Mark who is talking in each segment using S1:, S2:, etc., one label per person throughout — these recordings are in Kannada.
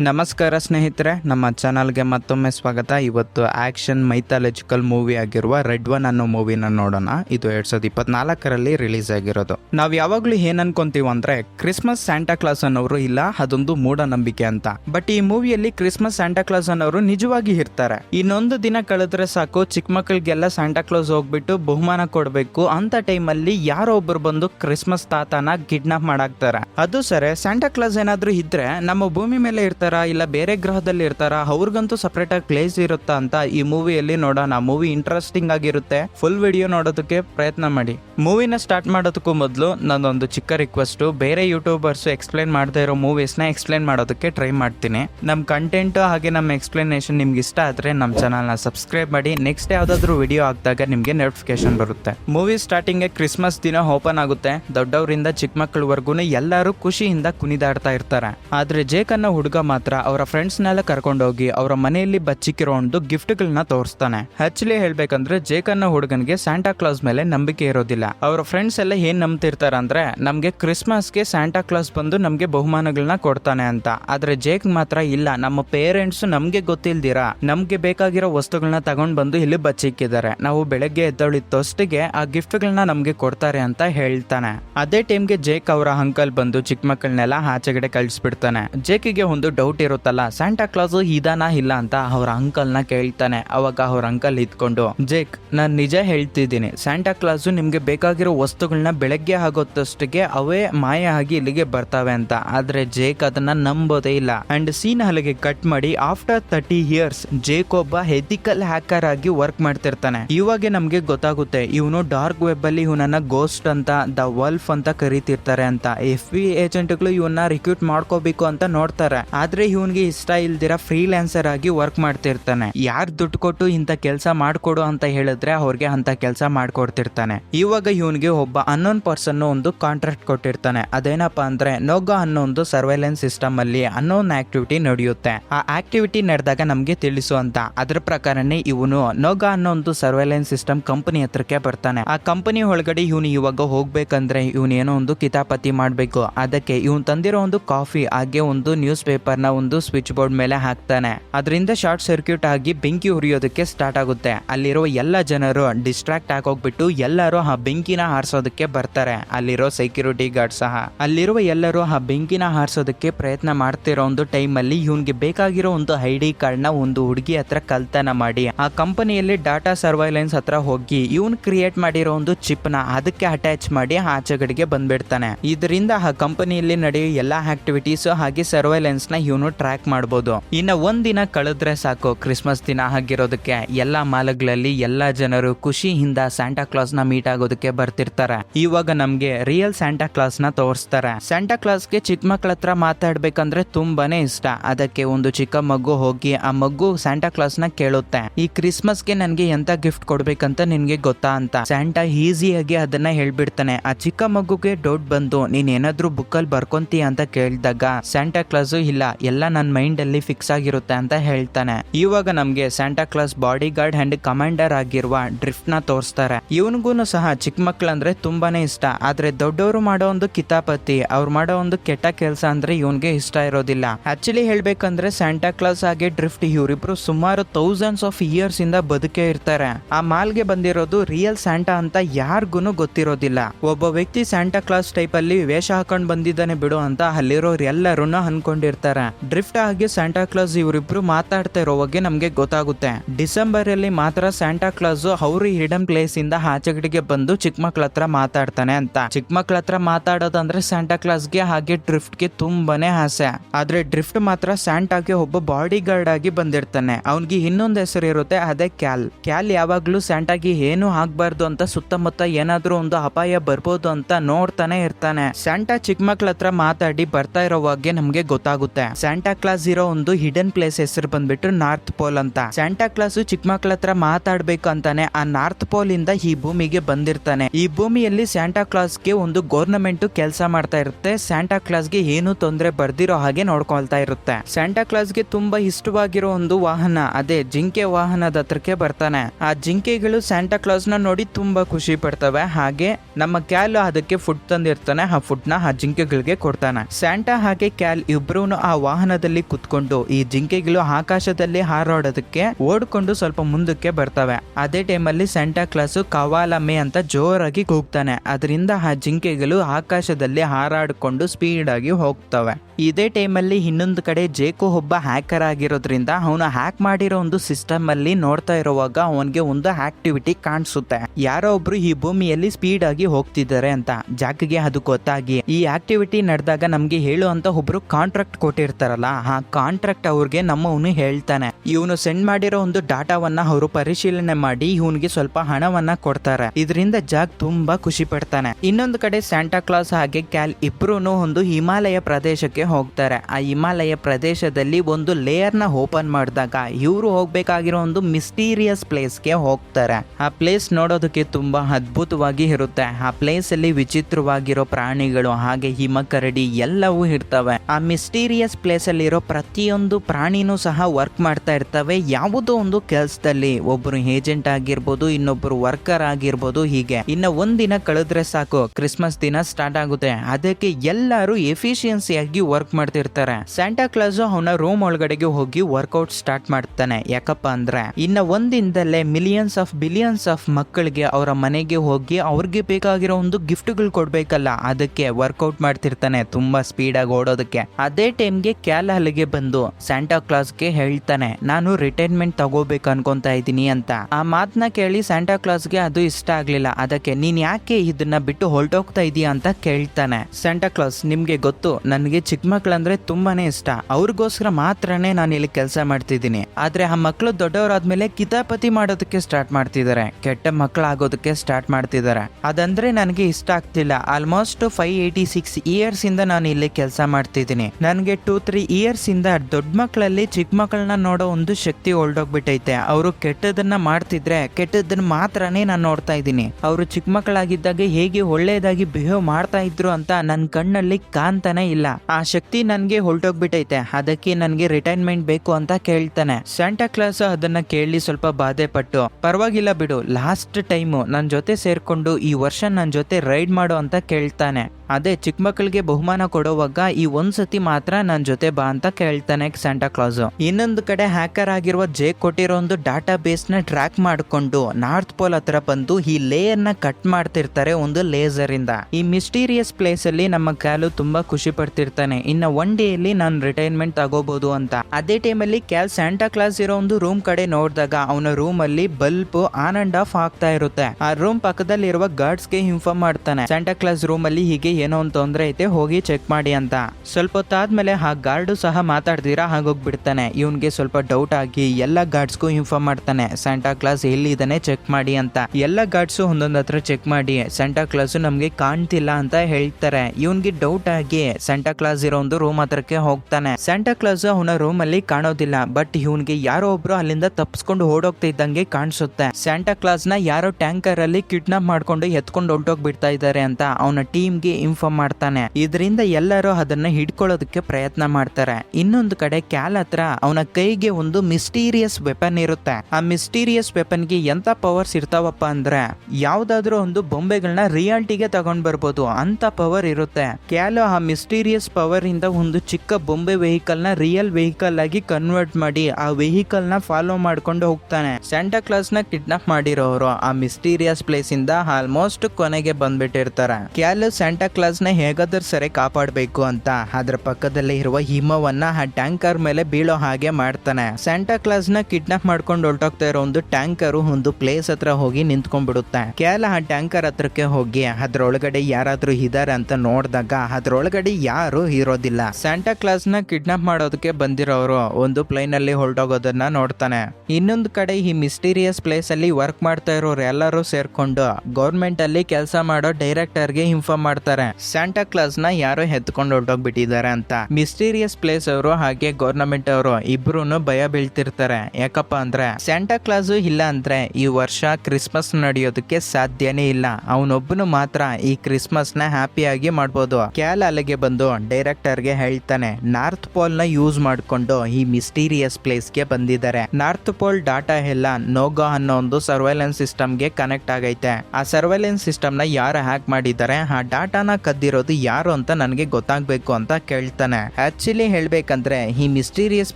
S1: ನಮಸ್ಕಾರ ಸ್ನೇಹಿತರೆ, ನಮ್ಮ ಚಾನಲ್ಗೆ ಮತ್ತೊಮ್ಮೆ ಸ್ವಾಗತ. ಇವತ್ತು ಆಕ್ಷನ್ ಮೈಥಾಲಜಿಕಲ್ ಮೂವಿ ಆಗಿರುವ ರೆಡ್ ಒನ್ ಅನ್ನೋ ಮೂವಿನ ನೋಡೋಣ. ಇದು ಎರಡ್ ಸಾವಿರದ ಇಪ್ಪತ್ನಾಲ್ಕರಲ್ಲಿ ರಿಲೀಸ್ ಆಗಿರೋದು. ನಾವು ಯಾವಾಗ್ಲೂ ಏನ್ ಅನ್ಕೊಂತೀವಿ ಅಂದ್ರೆ, ಕ್ರಿಸ್ಮಸ್ ಸ್ಯಾಂಟಾ ಕ್ಲಾಸ್ ಅನ್ನೋರು ಇಲ್ಲ, ಅದೊಂದು ಮೂಢನಂಬಿಕೆ ಅಂತ. ಬಟ್ ಈ ಮೂವಿಯಲ್ಲಿ ಕ್ರಿಸ್ಮಸ್ ಸ್ಯಾಂಟಾ ಕ್ಲಾಸ್ ಅನ್ನೋರು ನಿಜವಾಗಿ ಇರ್ತಾರೆ. ಇನ್ನೊಂದು ದಿನ ಕಳೆದ್ರೆ ಸಾಕು ಚಿಕ್ಕ ಮಕ್ಕಳಿಗೆಲ್ಲ ಸ್ಯಾಂಟಾ ಕ್ಲಾಸ್ ಹೋಗ್ಬಿಟ್ಟು ಬಹುಮಾನ ಕೊಡಬೇಕು. ಅಂತ ಟೈಮಲ್ಲಿ ಯಾರೋ ಒಬ್ರು ಬಂದು ಕ್ರಿಸ್ಮಸ್ ತಾತನ ಕಿಡ್ನಾಪ್ ಮಾಡಾಕ್ತಾರೆ. ಅದು ಸರಿ, ಸ್ಯಾಂಟಾ ಕ್ಲಾಸ್ ಏನಾದ್ರೂ ಇದ್ರೆ, ನಮ್ಮ ಭೂಮಿ ಮೇಲೆ ಇರ್ತಾರ ಇಲ್ಲ ಬೇರೆ ಗ್ರಹದಲ್ಲಿ ಇರ್ತಾರ? ಅವ್ರಿಗಂತೂ ಸಪ್ರೇಟ್ ಆಗಿ ಪ್ಲೇಸ್ ಇರುತ್ತಾ ಅಂತ ಈ ಮೂವಿಯಲ್ಲಿ ನೋಡೋಣ. ಮೂವಿ ಇಂಟ್ರೆಸ್ಟಿಂಗ್ ಆಗಿರುತ್ತೆ. ಫುಲ್ ವಿಡಿಯೋ ನೋಡೋದಕ್ಕೆ ಪ್ರಯತ್ನ ಮಾಡಿ. ಮೂವಿನ ಸ್ಟಾರ್ಟ್ ಮಾಡೋದಕ್ಕೂ ಮೊದಲು ನನ್ನೊಂದು ಚಿಕ್ಕ ರಿಕ್ವೆಸ್ಟ್ ಬೇರೆ ಯೂಟ್ಯೂಬರ್ಸ್ ಎಕ್ಸ್ಪ್ಲೈನ್ ಮಾಡದೇ ಇರೋ ನ ಎಕ್ಸ್ಪ್ಲೈನ್ ಮಾಡೋದಕ್ಕೆ ಟ್ರೈ ಮಾಡ್ತೀನಿ. ನಮ್ಮ ಕಂಟೆಂಟ್ ಹಾಗೆ ನಮ್ಮ ಎಕ್ಸ್ಪ್ಲನೇಷನ್ ನಿಮ್ಗೆ ಇಷ್ಟ ಆದ್ರೆ ನಮ್ಮ ಚಾನಲ್ನ ಸಬ್ಸ್ಕ್ರೈಬ್ ಮಾಡಿ. ನೆಕ್ಸ್ಟ್ ಯಾವ್ದಾದ್ರು ವಿಡಿಯೋ ಹಾಕಿದಾಗ ನಿಮಗೆ ನೋಟಿಫಿಕೇಶನ್ ಬರುತ್ತೆ. ಮೂವಿ ಸ್ಟಾರ್ಟಿಂಗ್ ಕ್ರಿಸ್ಮಸ್ ದಿನ ಓಪನ್ ಆಗುತ್ತೆ. ದೊಡ್ಡವರಿಂದ ಚಿಕ್ಕ ಮಕ್ಕಳವರೆಗೂ ಎಲ್ಲರೂ ಖುಷಿಯಿಂದ ಕುಣಿದಾಡ್ತಾ ಇರ್ತಾರೆ. ಆದ್ರೆ ಜೇಕ್ ಹುಡುಗ ಮಾತ್ರ ಅವರ ಫ್ರೆಂಡ್ಸ್ನೆಲ್ಲ ಕರ್ಕೊಂಡೋಗಿ ಅವರ ಮನೆಯಲ್ಲಿ ಬಚ್ಚಿಕ್ಕಿರೋ ಒಂದು ಗಿಫ್ಟ್ಗಳನ್ನ ತೋರಿಸ್ತಾನೆ. ಆಕ್ಚುಲಿ ಹೇಳ್ಬೇಕಂದ್ರೆ ಜೇಕ್ ಅನ್ನೋ ಹುಡುಗನಿಗೆ ಸ್ಯಾಂಟಾ ಕ್ಲಾಸ್ ಮೇಲೆ ನಂಬಿಕೆ ಇರೋದಿಲ್ಲ. ಅವರ ಫ್ರೆಂಡ್ಸ್ ಎಲ್ಲ ಏನ್ ನಂಬ್ತಿರ್ತಾರ ಅಂದ್ರೆ ನಮ್ಗೆ ಕ್ರಿಸ್ಮಸ್ಗೆ ಸ್ಯಾಂಟಾ ಕ್ಲಾಸ್ ಬಂದು ನಮ್ಗೆ ಬಹುಮಾನಗಳನ್ನ ಕೊಡ್ತಾನೆ ಅಂತ. ಆದ್ರೆ ಜೇಕ್ ಮಾತ್ರ ಇಲ್ಲ. ನಮ್ಮ ಪೇರೆಂಟ್ಸ್ ನಮ್ಗೆ ಗೊತ್ತಿಲ್ದಿರಾ? ನಮ್ಗೆ ಬೇಕಾಗಿರೋ ವಸ್ತುಗಳನ್ನ ತಗೊಂಡ್ ಬಂದು ಇಲ್ಲಿ ಬಚ್ಚಿಕ್ಕಿದ್ದಾರೆ. ನಾವು ಬೆಳಗ್ಗೆ ಎದ್ದೊಳಿತೊಷ್ಟಿಗೆ ಆ ಗಿಫ್ಟ್ಗಳನ್ನ ನಮ್ಗೆ ಕೊಡ್ತಾರೆ ಅಂತ ಹೇಳ್ತಾನೆ. ಅದೇ ಟೈಮ್ಗೆ ಜೇಕ್ ಅವರ ಅಂಕಲ್ ಬಂದು ಚಿಕ್ಕ ಮಕ್ಕಳನ್ನೆಲ್ಲ ಆಚೆಗಡೆ ಕಳಿಸ್ಬಿಡ್ತಾನೆ. ಜೇಕಿಗೆ ಒಂದು ಡೌಟ್ ಇರುತ್ತಲ್ಲ ಸ್ಯಾಂಟಾ ಕ್ಲಾಸ್ ಇದಾನ ಇಲ್ಲ ಅಂತ ಅವ್ರ ಅಂಕಲ್ನ ಕೇಳ್ತಾನೆ, ಅವಾಗ ಅವ್ರ ಅಂಕಲ್ ಇದ್ಕೊಂಡು. ಜೇಕ್, ನಾನ್ ನಿಜ ಹೇಳ್ತಿದ್ದೀನಿ. ಸ್ಯಾಂಟಾ ಕ್ಲಾಸ್ ನಿಮ್ಗೆ ಬೇಕಾಗಿರೋ ವಸ್ತುಗಳನ್ನ ಬೆಳಗ್ಗೆ ಆಗೋತ್ತಷ್ಟಿಗೆ ಅವೇ ಮಾಯ ಆಗಿ ಇಲ್ಲಿಗೆ ಬರ್ತವೆ ಅಂತ. ಆದ್ರೆ ಜೇಕ್ ಅದನ್ನ ನಂಬೋದೇ ಇಲ್ಲ. ಅಂಡ್ ಸೀನ್ ಅಲ್ಲಿಗೆ ಕಟ್ ಮಾಡಿ ಆಫ್ಟರ್ ತರ್ಟಿ ಇಯರ್ಸ್ ಜೇಕ್ ಒಬ್ಬ ಎಥಿಕಲ್ ಹ್ಯಾಕರ್ ಆಗಿ ವರ್ಕ್ ಮಾಡ್ತಿರ್ತಾನೆ. ಇವಾಗ ನಮ್ಗೆ ಗೊತ್ತಾಗುತ್ತೆ, ಇವನು ಡಾರ್ಕ್ ವೆಬ್ ಅಲ್ಲಿ ಇವನನ್ನ ಗೋಸ್ಟ್ ಅಂತ ದ ವಲ್ಫ್ ಅಂತ ಕರಿತಿರ್ತಾರೆ ಅಂತ. ಎಫ್ ಬಿ ಏಜೆಂಟ್ಗಳು ಇವನ್ನ ರಿಕ್ರೂಟ್ ಮಾಡ್ಕೋಬೇಕು ಅಂತ ನೋಡ್ತಾರೆ. ಆದ್ರೆ ಇವನ್ಗೆ ಇಷ್ಟ ಇಲ್ದಿರ ಫ್ರೀಲ್ಯಾನ್ಸರ್ ಆಗಿ ವರ್ಕ್ ಮಾಡ್ತಿರ್ತಾನೆ. ಯಾರ್ ದುಡ್ಡು ಕೊಟ್ಟು ಇಂಥ ಕೆಲಸ ಮಾಡ್ಕೊಡು ಅಂತ ಹೇಳಿದ್ರೆ ಅವ್ರಿಗೆ ಅಂತ ಕೆಲಸ ಮಾಡ್ಕೊಡ್ತಿರ್ತಾನೆ. ಇವಾಗ ಇವನ್ಗೆ ಒಬ್ಬ ಅನ್ನೋನ್ ಪರ್ಸನ್ ಒಂದು ಕಾಂಟ್ರಾಕ್ಟ್ ಕೊಟ್ಟಿರ್ತಾನೆ. ಅದೇನಪ್ಪ ಅಂದ್ರೆ ನೋಗ ಅನ್ನೋ ಒಂದು ಸರ್ವೈಲೆನ್ಸ್ ಸಿಸ್ಟಮ್ ಅಲ್ಲಿ ಅನ್ನೋನ್ ಆಕ್ಟಿವಿಟಿ ನಡೆಯುತ್ತೆ. ಆ ಆಕ್ಟಿವಿಟಿ ನಡೆದಾಗ ನಮ್ಗೆ ತಿಳಿಸು ಅಂತ. ಅದ್ರ ಪ್ರಕಾರನೇ ಇವನು ನೋಗ ಅನ್ನೋ ಒಂದು ಸರ್ವೈಲೆನ್ಸ್ ಸಿಸ್ಟಮ್ ಕಂಪನಿ ಹತ್ರಕ್ಕೆ ಬರ್ತಾನೆ. ಆ ಕಂಪನಿ ಒಳಗಡೆ ಇವನು ಇವಾಗ ಹೋಗ್ಬೇಕಂದ್ರೆ ಇವನು ಏನೋ ಒಂದು ಕಿತಾಪತಿ ಮಾಡ್ಬೇಕು. ಅದಕ್ಕೆ ಇವನ್ ತಂದಿರೋ ಒಂದು ಕಾಫಿ ಹಾಗೆ ಒಂದು ನ್ಯೂಸ್ ಪೇಪರ್ನ ಒಂದು ಸ್ವಿಚ್ ಬೋರ್ಡ್ ಮೇಲೆ ಹಾಕ್ತಾನೆ. ಅದರಿಂದ ಶಾರ್ಟ್ ಸರ್ಕ್ಯೂಟ್ ಆಗಿ ಬೆಂಕಿ ಉರಿಯೋದಕ್ಕೆ ಸ್ಟಾರ್ಟ್ ಆಗುತ್ತೆ. ಅಲ್ಲಿರೋ ಎಲ್ಲ ಜನರು ಡಿಸ್ಟ್ರಾಕ್ಟ್ ಆಗೋಗ್ಬಿಟ್ಟು ಎಲ್ಲರೂ ಆ ಬೆಂಕಿನ ಹಾರಿಸೋದಕ್ಕೆ ಬರ್ತಾರೆ. ಅಲ್ಲಿರೋ ಸೆಕ್ಯೂರಿಟಿ ಗಾರ್ಡ್ ಸಹ. ಅಲ್ಲಿರುವ ಎಲ್ಲರೂ ಆ ಬೆಂಕಿನ ಹಾರಿಸೋದಕ್ಕೆ ಪ್ರಯತ್ನ ಮಾಡ್ತಿರೋ ಒಂದು ಟೈಮ್ ಅಲ್ಲಿ ಇವನ್ಗೆ ಬೇಕಾಗಿರೋ ಒಂದು ಐ ಡಿ ಕಾರ್ಡ್ನ ಒಂದು ಹುಡುಗಿ ಹತ್ರ ಕಲ್ತನ ಮಾಡಿ. ಆ ಕಂಪನಿಯಲ್ಲಿ ಡಾಟಾ ಸರ್ವೈಲೆನ್ಸ್ ಹತ್ರ ಹೋಗಿ ಇವನ್ ಕ್ರಿಯೇಟ್ ಮಾಡಿರೋ ಒಂದು ಚಿಪ್ನ ಅದಕ್ಕೆ ಅಟ್ಯಾಚ್ ಮಾಡಿ ಆಚೆಗಡೆಗೆ ಬಂದ್ಬಿಡ್ತಾನೆ. ಇದರಿಂದ ಆ ಕಂಪನಿಯಲ್ಲಿ ನಡೆಯೋ ಎಲ್ಲಾ ಆಕ್ಟಿವಿಟೀಸ್ ಹಾಗೆ ಸರ್ವೈಲೆನ್ಸ್ನ ಇವನು ಟ್ರ್ಯಾಕ್ ಮಾಡಬಹುದು ಇನ್ನ ಒಂದಿನ ಕಳೆದ್ರೆ ಸಾಕು ಕ್ರಿಸ್ಮಸ್ ದಿನ ಆಗಿರೋದಕ್ಕೆ ಎಲ್ಲಾ ಮಾಲ್ಗಳಲ್ಲಿ ಎಲ್ಲಾ ಜನರು ಖುಷಿಯಿಂದ ಸ್ಯಾಂಟಾ ಕ್ಲಾಸ್ನ ಮೀಟ್ ಆಗೋದಕ್ಕೆ ಬರ್ತಿರ್ತಾರೆ. ಇವಾಗ ನಮ್ಗೆ ರಿಯಲ್ ಸ್ಯಾಂಟಾ ಕ್ಲಾಸ್ನ ತೋರಿಸ್ತಾರೆ. ಸ್ಯಾಂಟಾ ಕ್ಲಾಸ್ಗೆ ಚಿಕ್ಕ ಮಕ್ಳ ಹತ್ರ ಮಾತಾಡ್ಬೇಕಂದ್ರೆ ತುಂಬಾನೇ ಇಷ್ಟ. ಅದಕ್ಕೆ ಒಂದು ಚಿಕ್ಕ ಮಗು ಹೋಗಿ ಆ ಮಗು ಸ್ಯಾಂಟಾ ಕ್ಲಾಸ್ನ ಕೇಳುತ್ತೆ. ಈ ಕ್ರಿಸ್ಮಸ್ಗೆ ನನ್ಗೆ ಎಂತ ಗಿಫ್ಟ್ ಕೊಡ್ಬೇಕಂತ ನಿನ್ಗೆ ಗೊತ್ತಾ ಅಂತ. ಸ್ಯಾಂಟಾ ಈಸಿಯಾಗಿ ಅದನ್ನ ಹೇಳ್ಬಿಡ್ತಾನೆ. ಆ ಚಿಕ್ಕ ಮಗುಗೆ ಡೌಟ್ ಬಂದು ನೀನ್ ಏನಾದ್ರೂ ಬುಕ್ಕಲ್ಲಿ ಬರ್ಕೊಂತೀಯ? ಅಂತ ಕೇಳಿದಾಗ ಸ್ಯಾಂಟಾ ಕ್ಲಾಸ್ ಇಲ್ಲ ಎಲ್ಲ ನನ್ನ ಮೈಂಡ್ ಅಲ್ಲಿ ಫಿಕ್ಸ್ ಆಗಿರುತ್ತೆ ಅಂತ ಹೇಳ್ತಾನೆ. ಇವಾಗ ನಮ್ಗೆ Santa Claus body guard and commander ಆಗಿರುವ ಡ್ರಿಫ್ಟ್ನ ತೋರಿಸ್ತಾರೆ. ಇವನಿಗೂ ಸಹ ಚಿಕ್ಕ ಮಕ್ಳಂದ್ರೆ ತುಂಬಾನೇ ಇಷ್ಟ. ಆದ್ರೆ ದೊಡ್ಡವರು ಮಾಡೋ ಒಂದು ಕಿತಾಪತಿ, ಅವ್ರು ಮಾಡೋ ಒಂದು ಕೆಟ್ಟ ಕೆಲಸ ಅಂದ್ರೆ ಇವನ್ಗೆ ಇಷ್ಟ ಇರೋದಿಲ್ಲ. ಆಕ್ಚುಲಿ ಹೇಳ್ಬೇಕಂದ್ರೆ ಸ್ಯಾಂಟಾ ಕ್ಲಾಸ್ ಹಾಗೆ ಡ್ರಿಫ್ಟ್ ಇವರಿಬ್ರು ಸುಮಾರು ಥೌಸಂಡ್ಸ್ ಆಫ್ ಇಯರ್ಸ್ ಇಂದ ಬದುಕೇ ಇರ್ತಾರೆ. ಆ ಮಾಲ್ಗೆ ಬಂದಿರೋದು ರಿಯಲ್ ಸ್ಯಾಂಟಾ ಅಂತ ಯಾರಿಗೂ ಗೊತ್ತಿರೋದಿಲ್ಲ. ಒಬ್ಬ ವ್ಯಕ್ತಿ ಸ್ಯಾಂಟಾ ಕ್ಲಾಸ್ ಟೈಪ್ ಅಲ್ಲಿ ವೇಷ ಹಾಕೊಂಡ್ ಬಂದಿದ್ದಾನೆ ಬಿಡು ಅಂತ ಅಲ್ಲಿರೋರು ಎಲ್ಲರೂ ಅನ್ಕೊಂಡಿರ್ತಾರೆ. ಡ್ರಿಫ್ಟ್ ಹಾಗೆ ಸ್ಯಾಂಟಾ ಕ್ಲಾಸ್ ಇವರಿಬ್ರು ಮಾತಾಡ್ತಾ ಇರೋವಾಗೆ ನಮ್ಗೆ ಗೊತ್ತಾಗುತ್ತೆ. ಡಿಸೆಂಬರ್ ಅಲ್ಲಿ ಮಾತ್ರ ಸ್ಯಾಂಟಾ ಕ್ಲಾಸ್ ಅವ್ರ ಹಿಡನ್ ಪ್ಲೇಸ್ ಇಂದ ಆಚೆಗಡೆಗೆ ಬಂದು ಚಿಕ್ಕ ಮಕ್ಳ ಹತ್ರ ಮಾತಾಡ್ತಾನೆ ಅಂತ. ಚಿಕ್ಕ ಮಕ್ಳ ಹತ್ರ ಮಾತಾಡೋದಂದ್ರೆ ಸ್ಯಾಂಟಾ ಕ್ಲಾಸ್ಗೆ ಹಾಗೆ ಡ್ರಿಫ್ಟ್ಗೆ ತುಂಬಾನೇ ಆಸೆ. ಆದ್ರೆ ಡ್ರಿಫ್ಟ್ ಮಾತ್ರ ಸ್ಯಾಂಟಾಗೆ ಒಬ್ಬ ಬಾಡಿ ಗಾರ್ಡ್ ಆಗಿ ಬಂದಿರ್ತಾನೆ. ಅವನಿಗೆ ಇನ್ನೊಂದು ಹೆಸರು ಇರುತ್ತೆ, ಅದೇ ಕ್ಯಾಲ್ ಕ್ಯಾಲ್ ಯಾವಾಗ್ಲೂ ಸ್ಯಾಂಟಾಗಿ ಏನು ಆಗ್ಬಾರ್ದು ಅಂತ ಸುತ್ತಮುತ್ತ ಏನಾದ್ರೂ ಒಂದು ಅಪಾಯ ಬರ್ಬೋದು ಅಂತ ನೋಡ್ತಾನೆ ಇರ್ತಾನೆ. ಸ್ಯಾಂಟಾ ಚಿಕ್ಕ ಮಕ್ಳ ಹತ್ರ ಮಾತಾಡಿ ಬರ್ತಾ ಇರೋವಾಗೆ ನಮ್ಗೆ ಗೊತ್ತಾಗುತ್ತೆ. ಸ್ಯಾಂಟಾ ಕ್ಲಾಸ್ ಇರೋ ಒಂದು ಹಿಡನ್ ಪ್ಲೇಸ್ ಹೆಸರು ಬಂದ್ಬಿಟ್ಟು ನಾರ್ತ್ ಪೋಲ್ ಅಂತ. ಸ್ಯಾಂಟಾ ಕ್ಲಾಸ್ ಚಿಕ್ಕ ಮಕ್ಕಳತ್ರ ಹತ್ರ ಮಾತಾಡ್ಬೇಕು ಅಂತಾನೆ ಆ ನಾರ್ತ್ ಪೋಲ್ ಇಂದ ಈ ಭೂಮಿಗೆ ಬಂದಿರ್ತಾನೆ. ಈ ಭೂಮಿಯಲ್ಲಿ ಸ್ಯಾಂಟಾ ಕ್ಲಾಸ್ಗೆ ಒಂದು ಗೌರ್ನಮೆಂಟ್ ಕೆಲಸ ಮಾಡ್ತಾ ಇರುತ್ತೆ. ಸ್ಯಾಂಟಾ ಕ್ಲಾಸ್ಗೆ ಏನು ತೊಂದರೆ ಬರ್ದಿರೋ ಹಾಗೆ ನೋಡ್ಕೊಳ್ತಾ ಇರುತ್ತೆ. ಸ್ಯಾಂಟಾ ಕ್ಲಾಸ್ಗೆ ತುಂಬಾ ಇಷ್ಟವಾಗಿರೋ ಒಂದು ವಾಹನ, ಅದೇ ಜಿಂಕೆ ವಾಹನದ ಹತ್ರಕ್ಕೆ ಬರ್ತಾನೆ. ಆ ಜಿಂಕೆಗಳು ಸ್ಯಾಂಟಾ ಕ್ಲಾಸ್ನ ನೋಡಿ ತುಂಬಾ ಖುಷಿ ಪಡ್ತವೆ. ಹಾಗೆ ನಮ್ಮ ಕ್ಯಾಲ್ ಅದಕ್ಕೆ ಫುಡ್ ತಂದಿರ್ತಾನೆ. ಆ ಫುಡ್ನ ಆ ಜಿಂಕೆಗಳಿಗೆ ಕೊಡ್ತಾನೆ. ಸ್ಯಾಂಟಾ ಹಾಗೆ ಕ್ಯಾಲ್ ಇಬ್ರು ಆ ವಾಹನದಲ್ಲಿ ಕುತ್ಕೊಂಡು ಈ ಜಿಂಕೆಗಳು ಆಕಾಶದಲ್ಲಿ ಹಾರಾಡೋದಕ್ಕೆ ಓಡ್ಕೊಂಡು ಸ್ವಲ್ಪ ಮುಂದಕ್ಕೆ ಬರ್ತವೆ. ಅದೇ ಟೈಮಲ್ಲಿ ಸ್ಯಾಂಟಾ ಕ್ಲಾಸ್ ಕವಾಲಮೆ ಅಂತ ಜೋರಾಗಿ ಕೂಗ್ತಾನೆ. ಅದರಿಂದ ಆ ಜಿಂಕೆಗಳು ಆಕಾಶದಲ್ಲಿ ಹಾರಾಡಿಕೊಂಡು ಸ್ಪೀಡ್ ಆಗಿ ಹೋಗ್ತವೆ. ಇದೇ ಟೈಮಲ್ಲಿ ಇನ್ನೊಂದು ಕಡೆ ಜೇಕು ಒಬ್ಬ ಹ್ಯಾಕರ್ ಆಗಿರೋದ್ರಿಂದ ಅವನು ಹ್ಯಾಕ್ ಮಾಡಿರೋ ಒಂದು ಸಿಸ್ಟಮ್ ಅಲ್ಲಿ ನೋಡ್ತಾ ಇರುವಾಗ ಅವನಿಗೆ ಒಂದು ಆಕ್ಟಿವಿಟಿ ಕಾಣಿಸುತ್ತೆ. ಯಾರೋ ಒಬ್ರು ಈ ಭೂಮಿಯಲ್ಲಿ ಸ್ಪೀಡ್ ಆಗಿ ಹೋಗ್ತಿದ್ದಾರೆ ಅಂತ. ಜಾಕ್ಗೆ ಅದು ಗೊತ್ತಾಗಿ. ಈ ಆಕ್ಟಿವಿಟಿ ನಡೆದಾಗ ನಮ್ಗೆ ಹೇಳು ಅಂತ ಒಬ್ರು ಕಾಂಟ್ರಾಕ್ಟ್ ಕೊಟ್ಟಿರ್ತಾರಲ್ಲ ಆ ಕಾಂಟ್ರಾಕ್ಟ್ ಅವ್ರಿಗೆ ನಮ್ಮವನು ಹೇಳ್ತಾನೆ. ಇವನು ಸೆಂಡ್ ಮಾಡಿರೋ ಒಂದು ಡಾಟಾವನ್ನ ಅವರು ಪರಿಶೀಲನೆ ಮಾಡಿ ಇವನಿಗೆ ಸ್ವಲ್ಪ ಹಣವನ್ನ ಕೊಡ್ತಾರೆ. ಇದರಿಂದ ಜಾಗ್ ತುಂಬಾ ಖುಷಿ ಪಡ್ತಾನೆ. ಇನ್ನೊಂದು ಕಡೆ ಸ್ಯಾಂಟಾ ಕ್ಲಾಸ್ ಹಾಗೆ ಕ್ಯಾಲ್ ಇಬ್ರು ಒಂದು ಹಿಮಾಲಯ ಪ್ರದೇಶಕ್ಕೆ ಹೋಗ್ತಾರೆ. ಆ ಹಿಮಾಲಯ ಪ್ರದೇಶದಲ್ಲಿ ಒಂದು ಲೇಯರ್ನ ಓಪನ್ ಮಾಡಿದಾಗ ಇವರು ಹೋಗ್ಬೇಕಾಗಿರೋ ಒಂದು ಮಿಸ್ಟೀರಿಯಸ್ ಪ್ಲೇಸ್ಗೆ ಹೋಗ್ತಾರೆ. ಆ ಪ್ಲೇಸ್ ನೋಡೋದಕ್ಕೆ ತುಂಬಾ ಅದ್ಭುತವಾಗಿ ಇರುತ್ತೆ. ಆ ಪ್ಲೇಸ್ ಅಲ್ಲಿ ವಿಚಿತ್ರವಾಗಿರೋ ಪ್ರಾಣಿಗಳು ಹಾಗೆ ಹಿಮಕರಡಿ ಎಲ್ಲವೂ ಇರ್ತವೆ. ಆ ಮಿಸ್ಟೀರಿಯಸ್ ಪ್ಲೇಸ್ ಅಲ್ಲಿರೋ ಪ್ರತಿಯೊಂದು ಪ್ರಾಣಿನೂ ಸಹ ವರ್ಕ್ ಮಾಡ್ತಾ ಇರ್ತವೆ. ಯಾವುದೋ ಒಂದು ಕೆಲಸದಲ್ಲಿ ಒಬ್ಬರು ಏಜೆಂಟ್ ಆಗಿರ್ಬೋದು ಇನ್ನೊಬ್ಬರು ವರ್ಕರ್ ಆಗಿರ್ಬೋದು ಹೀಗೆ. ಇನ್ನ ಒಂದಿನ ಕಳೆದ್ರೆ ಸಾಕು ಕ್ರಿಸ್ಮಸ್ ದಿನ ಸ್ಟಾರ್ಟ್ ಆಗುತ್ತೆ. ಅದಕ್ಕೆ ಎಲ್ಲರೂ ಎಫಿಷಿಯನ್ಸಿಯಾಗಿ ವರ್ಕ್ ಮಾಡ್ತಿರ್ತಾರೆ. ಸ್ಯಾಂಟಾ ಕ್ಲಾಸ್ ಅವನ ರೂಮ್ ಒಳಗಡೆಗೆ ಹೋಗಿ ವರ್ಕೌಟ್ ಸ್ಟಾರ್ಟ್ ಮಾಡ್ತಾನೆ. ಯಾಕಪ್ಪ ಅಂದ್ರೆ, ಇನ್ನ ಒಂದಿನದಲ್ಲೇ ಮಿಲಿಯನ್ಸ್ ಆಫ್ ಬಿಲಿಯನ್ಸ್ ಆಫ್ ಮಕ್ಕಳಿಗೆ ಅವರ ಮನೆಗೆ ಹೋಗಿ ಅವ್ರಿಗೆ ಬೇಕಾಗಿರೋ ಒಂದು ಗಿಫ್ಟ್ಗಳು ಕೊಡ್ಬೇಕಲ್ಲ, ಅದಕ್ಕೆ ವರ್ಕೌಟ್ ಮಾಡ್ತಿರ್ತಾನೆ, ತುಂಬಾ ಸ್ಪೀಡ್ ಆಗಿ ಓಡೋದಕ್ಕೆ. ಅದೇ ಟೈಮ್ಗೆ ಕ್ಯಾಲ್ ಅಲ್ಲಿಗೆ ಬಂದು ಸ್ಯಾಂಟಾ ಕ್ಲಾಸ್ಗೆ ಹೇಳ್ತಾನೆ, ನಾನು ರಿಟೈರ್ಮೆಂಟ್ ತಗೋಬೇಕು ಅನ್ಕೊಂತ ಇದ್ದೀನಿ ಅಂತ. ಆ ಮಾತನ್ನ ಕೇಳಿ ಸ್ಯಾಂಟಾ ಕ್ಲಾಸ್ಗೆ ಅದು ಇಷ್ಟ ಆಗ್ಲಿಲ್ಲ. ಅದಕ್ಕೆ, ನೀನ್ ಯಾಕೆ ಇದನ್ನ ಬಿಟ್ಟು ಹೊರಟೋಗ್ತಾ ಇದೀಯ? ಅಂತ ಕೇಳ್ತಾನೆ. ಸ್ಯಾಂಟಾ ಕ್ಲಾಸ್ ನಿಮ್ಗೆ ಗೊತ್ತು, ನನಗೆ ಚಿಕ್ಕ ಮಕ್ಳಂದ್ರೆ ತುಂಬಾನೇ ಇಷ್ಟ. ಅವ್ರಿಗೋಸ್ಕರ ಮಾತ್ರನೇ ನಾನು ಇಲ್ಲಿ ಕೆಲಸ ಮಾಡ್ತಿದ್ದೀನಿ. ಆದ್ರೆ ಆ ಮಕ್ಕಳು ದೊಡ್ಡವರಾದ್ಮೇಲೆ ಕಿತಾಪತಿ ಮಾಡೋದಕ್ಕೆ ಸ್ಟಾರ್ಟ್ ಮಾಡ್ತಿದ್ದಾರೆ. ಕೆಟ್ಟ ಮಕ್ಕಳಾಗೋದಕ್ಕೆ ಸ್ಟಾರ್ಟ್ ಮಾಡ್ತಿದ್ದಾರೆ. ಅದಂದ್ರೆ ನನಗೆ ಇಷ್ಟ ಆಗ್ತಿಲ್ಲ. Almost five eighty six years ಇಂದ ನಾನು ಇಲ್ಲಿ ಕೆಲಸ ಮಾಡ್ತಿದ್ದೀನಿ. ನನಗೆ ಟೂ ತ್ರೀ ಇಯರ್ಸ್ ಇಂದ ದೊಡ್ಡ ಮಕ್ಕಳಲ್ಲಿ ಚಿಕ್ಕ ಮಕ್ಕಳನ್ನ ನೋಡೋ ಒಂದು ಶಕ್ತಿ ಹೊಲ್ಡೋಗ್ಬಿಟ್ಟೈತೆ ಅವರು ಕೆಟ್ಟದನ್ನ ಮಾಡ್ತಿದ್ರೆ ಕೆಟ್ಟದನ್ನ ಮಾತ್ರನೇ ನಾನು ನೋಡ್ತಾ ಇದ್ದೀನಿ. ಅವರು ಚಿಕ್ಕ ಮಕ್ಕಳಾಗಿದ್ದಾಗ ಹೇಗೆ ಒಳ್ಳೆಯದಾಗಿ ಬಿಹೇವ್ ಮಾಡ್ತಾ ಇದ್ರು ಅಂತ ನನ್ನ ಕಣ್ಣಲ್ಲಿ ಕಾಣ್ತಾನೆ ಇಲ್ಲ. ಆ ಶಕ್ತಿ ನನಗೆ ಹೊಲ್ಟೋಗ್ಬಿಟ್ಟೈತೆ ಅದಕ್ಕೆ ನನಗೆ ರಿಟೈರ್ಮೆಂಟ್ ಬೇಕು ಅಂತ ಕೇಳ್ತಾನೆ. ಸ್ಯಾಂಟಾ ಕ್ಲಾಸ್ ಅದನ್ನ ಕೇಳಿ ಸ್ವಲ್ಪ ಬಾಧೆ ಪಟ್ಟು, ಪರವಾಗಿಲ್ಲ ಬಿಡು ಲಾಸ್ಟ್ ಟೈಮು ನನ್ನ ಜೊತೆ ಸೇರ್ಕೊಂಡು ಈ ವರ್ಷ ನನ್ನ ಜೊತೆ ರೈಡ್ ಮಾಡು ಅಂತ ಕೇಳ್ತಾನೆ. ಅದೇ ಚಿಕ್ಕ ಮಕ್ಕಳಿಗೆ ಬಹುಮಾನ ಕೊಡುವಾಗ ಈ ಒಂದ್ಸತಿ ಮಾತ್ರ ನನ್ನ ಜೊತೆ ಬಾ ಅಂತ ಕೇಳ್ತಾನೆ ಸ್ಯಾಂಟಾ ಕ್ಲಾಸ್ ಇನ್ನೊಂದು ಕಡೆ ಹ್ಯಾಕರ್ ಆಗಿರುವ ಜೇಕ್ ಕೊಟ್ಟಿರೋ ಒಂದು ಡಾಟಾ ಬೇಸ್ನ ಟ್ರ್ಯಾಕ್ ಮಾಡಿಕೊಂಡು ನಾರ್ತ್ ಪೋಲ್ ಹತ್ರ ಬಂದು ಈ ಲೇಯರ್ನ ಕಟ್ ಮಾಡ್ತಿರ್ತಾರೆ ಒಂದು ಲೇಸರ್ ಇಂದ. ಈ ಮಿಸ್ಟೀರಿಯಸ್ ಪ್ಲೇಸ್ ಅಲ್ಲಿ ನಮ್ಮ ಕ್ಯಾಲು ತುಂಬಾ ಖುಷಿ ಪಡ್ತಿರ್ತಾನೆ. ಇನ್ನ ಒನ್ ಡೇ ಅಲ್ಲಿ ನಾನು ರಿಟೈರ್ಮೆಂಟ್ ತಗೋಬಹುದು ಅಂತ. ಅದೇ ಟೈಮ್ ಅಲ್ಲಿ ಕ್ಯಾಲ್ ಸ್ಯಾಂಟಾ ಕ್ಲಾಸ್ ಇರೋ ಒಂದು ರೂಮ್ ಕಡೆ ನೋಡಿದಾಗ ಅವನ ರೂಮ್ ಅಲ್ಲಿ ಬಲ್ಬ್ ಆನ್ ಅಂಡ್ ಆಫ್ ಆಗ್ತಾ ಇರುತ್ತೆ. ಆ ರೂಮ್ ಪಕ್ಕದಲ್ಲಿರುವ ಗಾರ್ಡ್ಸ್ಗೆ ಇನ್ಫಾರ್ಮ್ ಮಾಡ್ತಾನೆ. ಸ್ಯಾಂಟಾ ಕ್ಲಾಸ್ ರೂಮ್ ಅಲ್ಲಿ ಹೀಗೆ ಏನೋ ಒಂದು ತೊಂದರೆ ಐತೆ, ಹೋಗಿ ಚೆಕ್ ಮಾಡಿ ಅಂತ. ಸ್ವಲ್ಪ ಹೊತ್ತಾದ್ಮೇಲೆ ಆ ಗಾರ್ಡು ಸಹ ಮಾತಾಡ್ತೀರಾ? ಹಾಗೋಗ್ಬಿಡ್ತಾನೆ. ಇವನ್ಗೆ ಸ್ವಲ್ಪ ಡೌಟ್ ಆಗಿ ಎಲ್ಲ ಗಾರ್ಡ್ಸ್ಗೂ ಇನ್ಫಾರ್ಮ್ ಮಾಡ್ತಾನೆ. ಸ್ಯಾಂಟಾ ಕ್ಲಾಸ್ ಎಲ್ಲಿದ್ದಾನೆ? ಚೆಕ್ ಮಾಡಿ ಅಂತ. ಎಲ್ಲ ಗಾರ್ಡ್ಸು ಒಂದೊಂದ್ ಹತ್ರ ಚೆಕ್ ಮಾಡಿ. ಸ್ಯಾಂಟಾ ಕ್ಲಾಸ್ ನಮ್ಗೆ ಕಾಣ್ತಿಲ್ಲ ಅಂತ ಹೇಳ್ತಾರೆ. ಇವನ್ಗೆ ಡೌಟ್ ಆಗಿ ಸ್ಯಾಂಟಾ ಕ್ಲಾಸ್ ಇರೋ ಒಂದು ರೂಮ್ ಹತ್ರಕ್ಕೆ ಹೋಗ್ತಾನೆ. ಸ್ಯಾಂಟಾ ಕ್ಲಾಸ್ ಅವನ ರೂಮ್ ಅಲ್ಲಿ ಕಾಣೋದಿಲ್ಲ ಬಟ್ ಇವನ್ಗೆ ಯಾರೋ ಒಬ್ರು ಅಲ್ಲಿಂದ ತಪ್ಪಿಸ್ಕೊಂಡು ಓಡೋಗ್ತಾ ಇದ್ದಂಗೆ ಕಾಣಿಸುತ್ತೆ. ಸ್ಯಾಂಟಾ ಕ್ಲಾಸ್ನ ಯಾರೋ ಟ್ಯಾಂಕರ್ ಅಲ್ಲಿ ಕಿಡ್ನಾಪ್ ಮಾಡ್ಕೊಂಡು ಎತ್ಕೊಂಡು ಹೊರಟೋಗ್ಬಿಡ್ತಾ ಇದ್ದಾರೆ ಅಂತ ಅವನ ಟೀಮ್ಗೆ ಇನ್ಫಾರ್ಮ್ ಮಾಡ್ತಾನೆ. ಇದರಿಂದ ಎಲ್ಲರೂ ಅದನ್ನ ಹಿಡ್ಕೊಳ್ಳೋದಕ್ಕೆ ಪ್ರಯತ್ನ ಮಾಡ್ತಾರೆ. ಇನ್ನೊಂದು ಕಡೆ ಕ್ಯಾಲ್ ಹತ್ರ ಅವನ ಕೈಗೆ ಒಂದು ಮಿಸ್ಟೀರಿಯಸ್ ವೆಪನ್ ಇರುತ್ತೆ. ಆ ಮಿಸ್ಟೀರಿಯಸ್ ವೆಪನ್ಗೆ ಎಂತ ಪವರ್ಸ್ ಇರ್ತಾವಪ್ಪ ಅಂದ್ರೆ, ಯಾವ್ದಾದ್ರು ಒಂದು ಬೊಂಬೆಗಳನ್ನ ರಿಯಾಲಿಟಿಗೆ ತಗೊಂಡ್ ಬರ್ಬೋದು. ಅಂತ ಪವರ್ ಇರುತ್ತೆ. ಕ್ಯಾಲು ಆ ಮಿಸ್ಟೀರಿಯಸ್ ಪವರ್ ಇಂದ ಒಂದು ಚಿಕ್ಕ ಬೊಂಬೆ ವೆಹಿಕಲ್ನ ರಿಯಲ್ ವೆಹಿಕಲ್ ಆಗಿ ಕನ್ವರ್ಟ್ ಮಾಡಿ ಆ ವೆಹಿಕಲ್ನ ಫಾಲೋ ಮಾಡ್ಕೊಂಡು ಹೋಗ್ತಾನೆ. ಸ್ಯಾಂಟಾ ಕ್ಲಾಸ್ನ ಕಿಡ್ನಾಪ್ ಮಾಡಿರೋರು ಆ ಮಿಸ್ಟೀರಿಯಸ್ ಪ್ಲೇಸ್ ಇಂದ ಆಲ್ಮೋಸ್ಟ್ ಕೊನೆಗೆ ಬಂದ್ಬಿಟ್ಟಿರ್ತಾರೆ. ಕ್ಯಾಲು ಸ್ಯಾಂಟಾ ಕ್ಲಾಸ್ನ ಹೇಗಾದ್ರೂ ಸರಿ ಕಾಪಾಡಬೇಕು ಅಂತ. ಅದ್ರ ಪಕ್ಕದಲ್ಲಿ ಇರುವ ಹಿಮವನ್ನ ಆ ಟ್ಯಾಂಕರ್ ಮೇಲೆ ಬೀಳೋ ಹಾಗೆ ಮಾಡ್ತಾನೆ. ಸ್ಯಾಂಟಾ ನ ಕಿಡ್ನಾಪ್ ಮಾಡ್ಕೊಂಡು ಹೊರಟೋಗ್ತಾ ಇರೋ ಒಂದು ಟ್ಯಾಂಕರ್ ಒಂದು ಪ್ಲೇಸ್ ಹತ್ರ ಹೋಗಿ ನಿಂತ್ಕೊಂಡ್ಬಿಡುತ್ತೆ. ಕೇವಲ ಆ ಟ್ಯಾಂಕರ್ ಹತ್ರಕ್ಕೆ ಹೋಗಿ ಅದ್ರೊಳಗಡೆ ಯಾರಾದ್ರೂ ಇದಾರೆ ಅಂತ ನೋಡಿದಾಗ ಅದ್ರೊಳಗಡೆ ಯಾರು ಇರೋದಿಲ್ಲ. ಸ್ಯಾಂಟಾ ನ ಕಿಡ್ನಾಪ್ ಮಾಡೋದಕ್ಕೆ ಬಂದಿರೋರು ಒಂದು ಪ್ಲೇನ್ ಅಲ್ಲಿ ಹೊರಟೋಗೋದನ್ನ ನೋಡ್ತಾನೆ. ಇನ್ನೊಂದು ಕಡೆ ಈ ಮಿಸ್ಟೀರಿಯಸ್ ಪ್ಲೇಸ್ ಅಲ್ಲಿ ವರ್ಕ್ ಮಾಡ್ತಾ ಇರೋರು ಎಲ್ಲರೂ ಸೇರ್ಕೊಂಡು ಗೌರ್ಮೆಂಟ್ ಅಲ್ಲಿ ಕೆಲಸ ಮಾಡೋ ಡೈರೆಕ್ಟರ್ಗೆ ಇನ್ಫಾರ್ಮ್ ಮಾಡ್ತಾರೆ. ಸ್ಯಾಂಟಾ ಕ್ಲಾಸ್ನ ಯಾರೋ ಎತ್ಕೊಂಡು ಹೊರಟೋಗ್ಬಿಟ್ಟಿದ್ದಾರೆ ಅಂತ. ಮಿಸ್ಟೀರಿಯಸ್ ಪ್ಲೇಸ್ ಅವರು ಹಾಗೆ ಗವರ್ನಮೆಂಟ್ ಅವರು ಇಬ್ರು ಭಯ ಬೀಳ್ತಿರ್ತಾರೆ. ಯಾಕಪ್ಪ ಅಂದ್ರೆ ಸ್ಯಾಂಟಾ ಕ್ಲಾಸ್ ಇಲ್ಲ ಅಂದ್ರೆ ಈ ವರ್ಷ ಕ್ರಿಸ್ಮಸ್ ನಡೆಯೋದಕ್ಕೆ ಸಾಧ್ಯನೇ ಇಲ್ಲ. ಅವನೊಬ್ಬನು ಮಾತ್ರ ಈ ಕ್ರಿಸ್ಮಸ್ನ ಹ್ಯಾಪಿಯಾಗಿ ಮಾಡ್ಬೋದು. ಕ್ಯಾಲ್ ಅಲ್ಲಿಗೆ ಬಂದು ಡೈರೆಕ್ಟರ್ಗೆ ಹೇಳ್ತಾನೆ ನಾರ್ತ್ ಪೋಲ್ನ ಯೂಸ್ ಮಾಡ್ಕೊಂಡು ಈ ಮಿಸ್ಟೀರಿಯಸ್ ಪ್ಲೇಸ್ಗೆ ಬಂದಿದ್ದಾರೆ. ನಾರ್ತ್ ಪೋಲ್ ಡಾಟಾ ಎಲ್ಲ ನೋಗೋ ಅನ್ನೋ ಒಂದು ಸರ್ವೈಲೆನ್ಸ್ ಸಿಸ್ಟಮ್ಗೆ ಕನೆಕ್ಟ್ ಆಗೈತೆ. ಆ ಸರ್ವೈಲೆನ್ಸ್ ಸಿಸ್ಟಮ್ನ ಯಾರು ಹ್ಯಾಕ್ ಮಾಡಿದ್ದಾರೆ, ಆ ಡಾಟಾನ ಕದ್ದಿರೋದು ಯಾರು ಅಂತ ನನಗೆ ಗೊತ್ತಾಗ್ಬೇಕು ಅಂತ ಕೇಳ್ತಾನೆ. ಆಕ್ಚುಲಿ ಹೇಳ್ಬೇಕಂದ್ರೆ ಈ ಮಿಸ್ಟೀರಿಯಸ್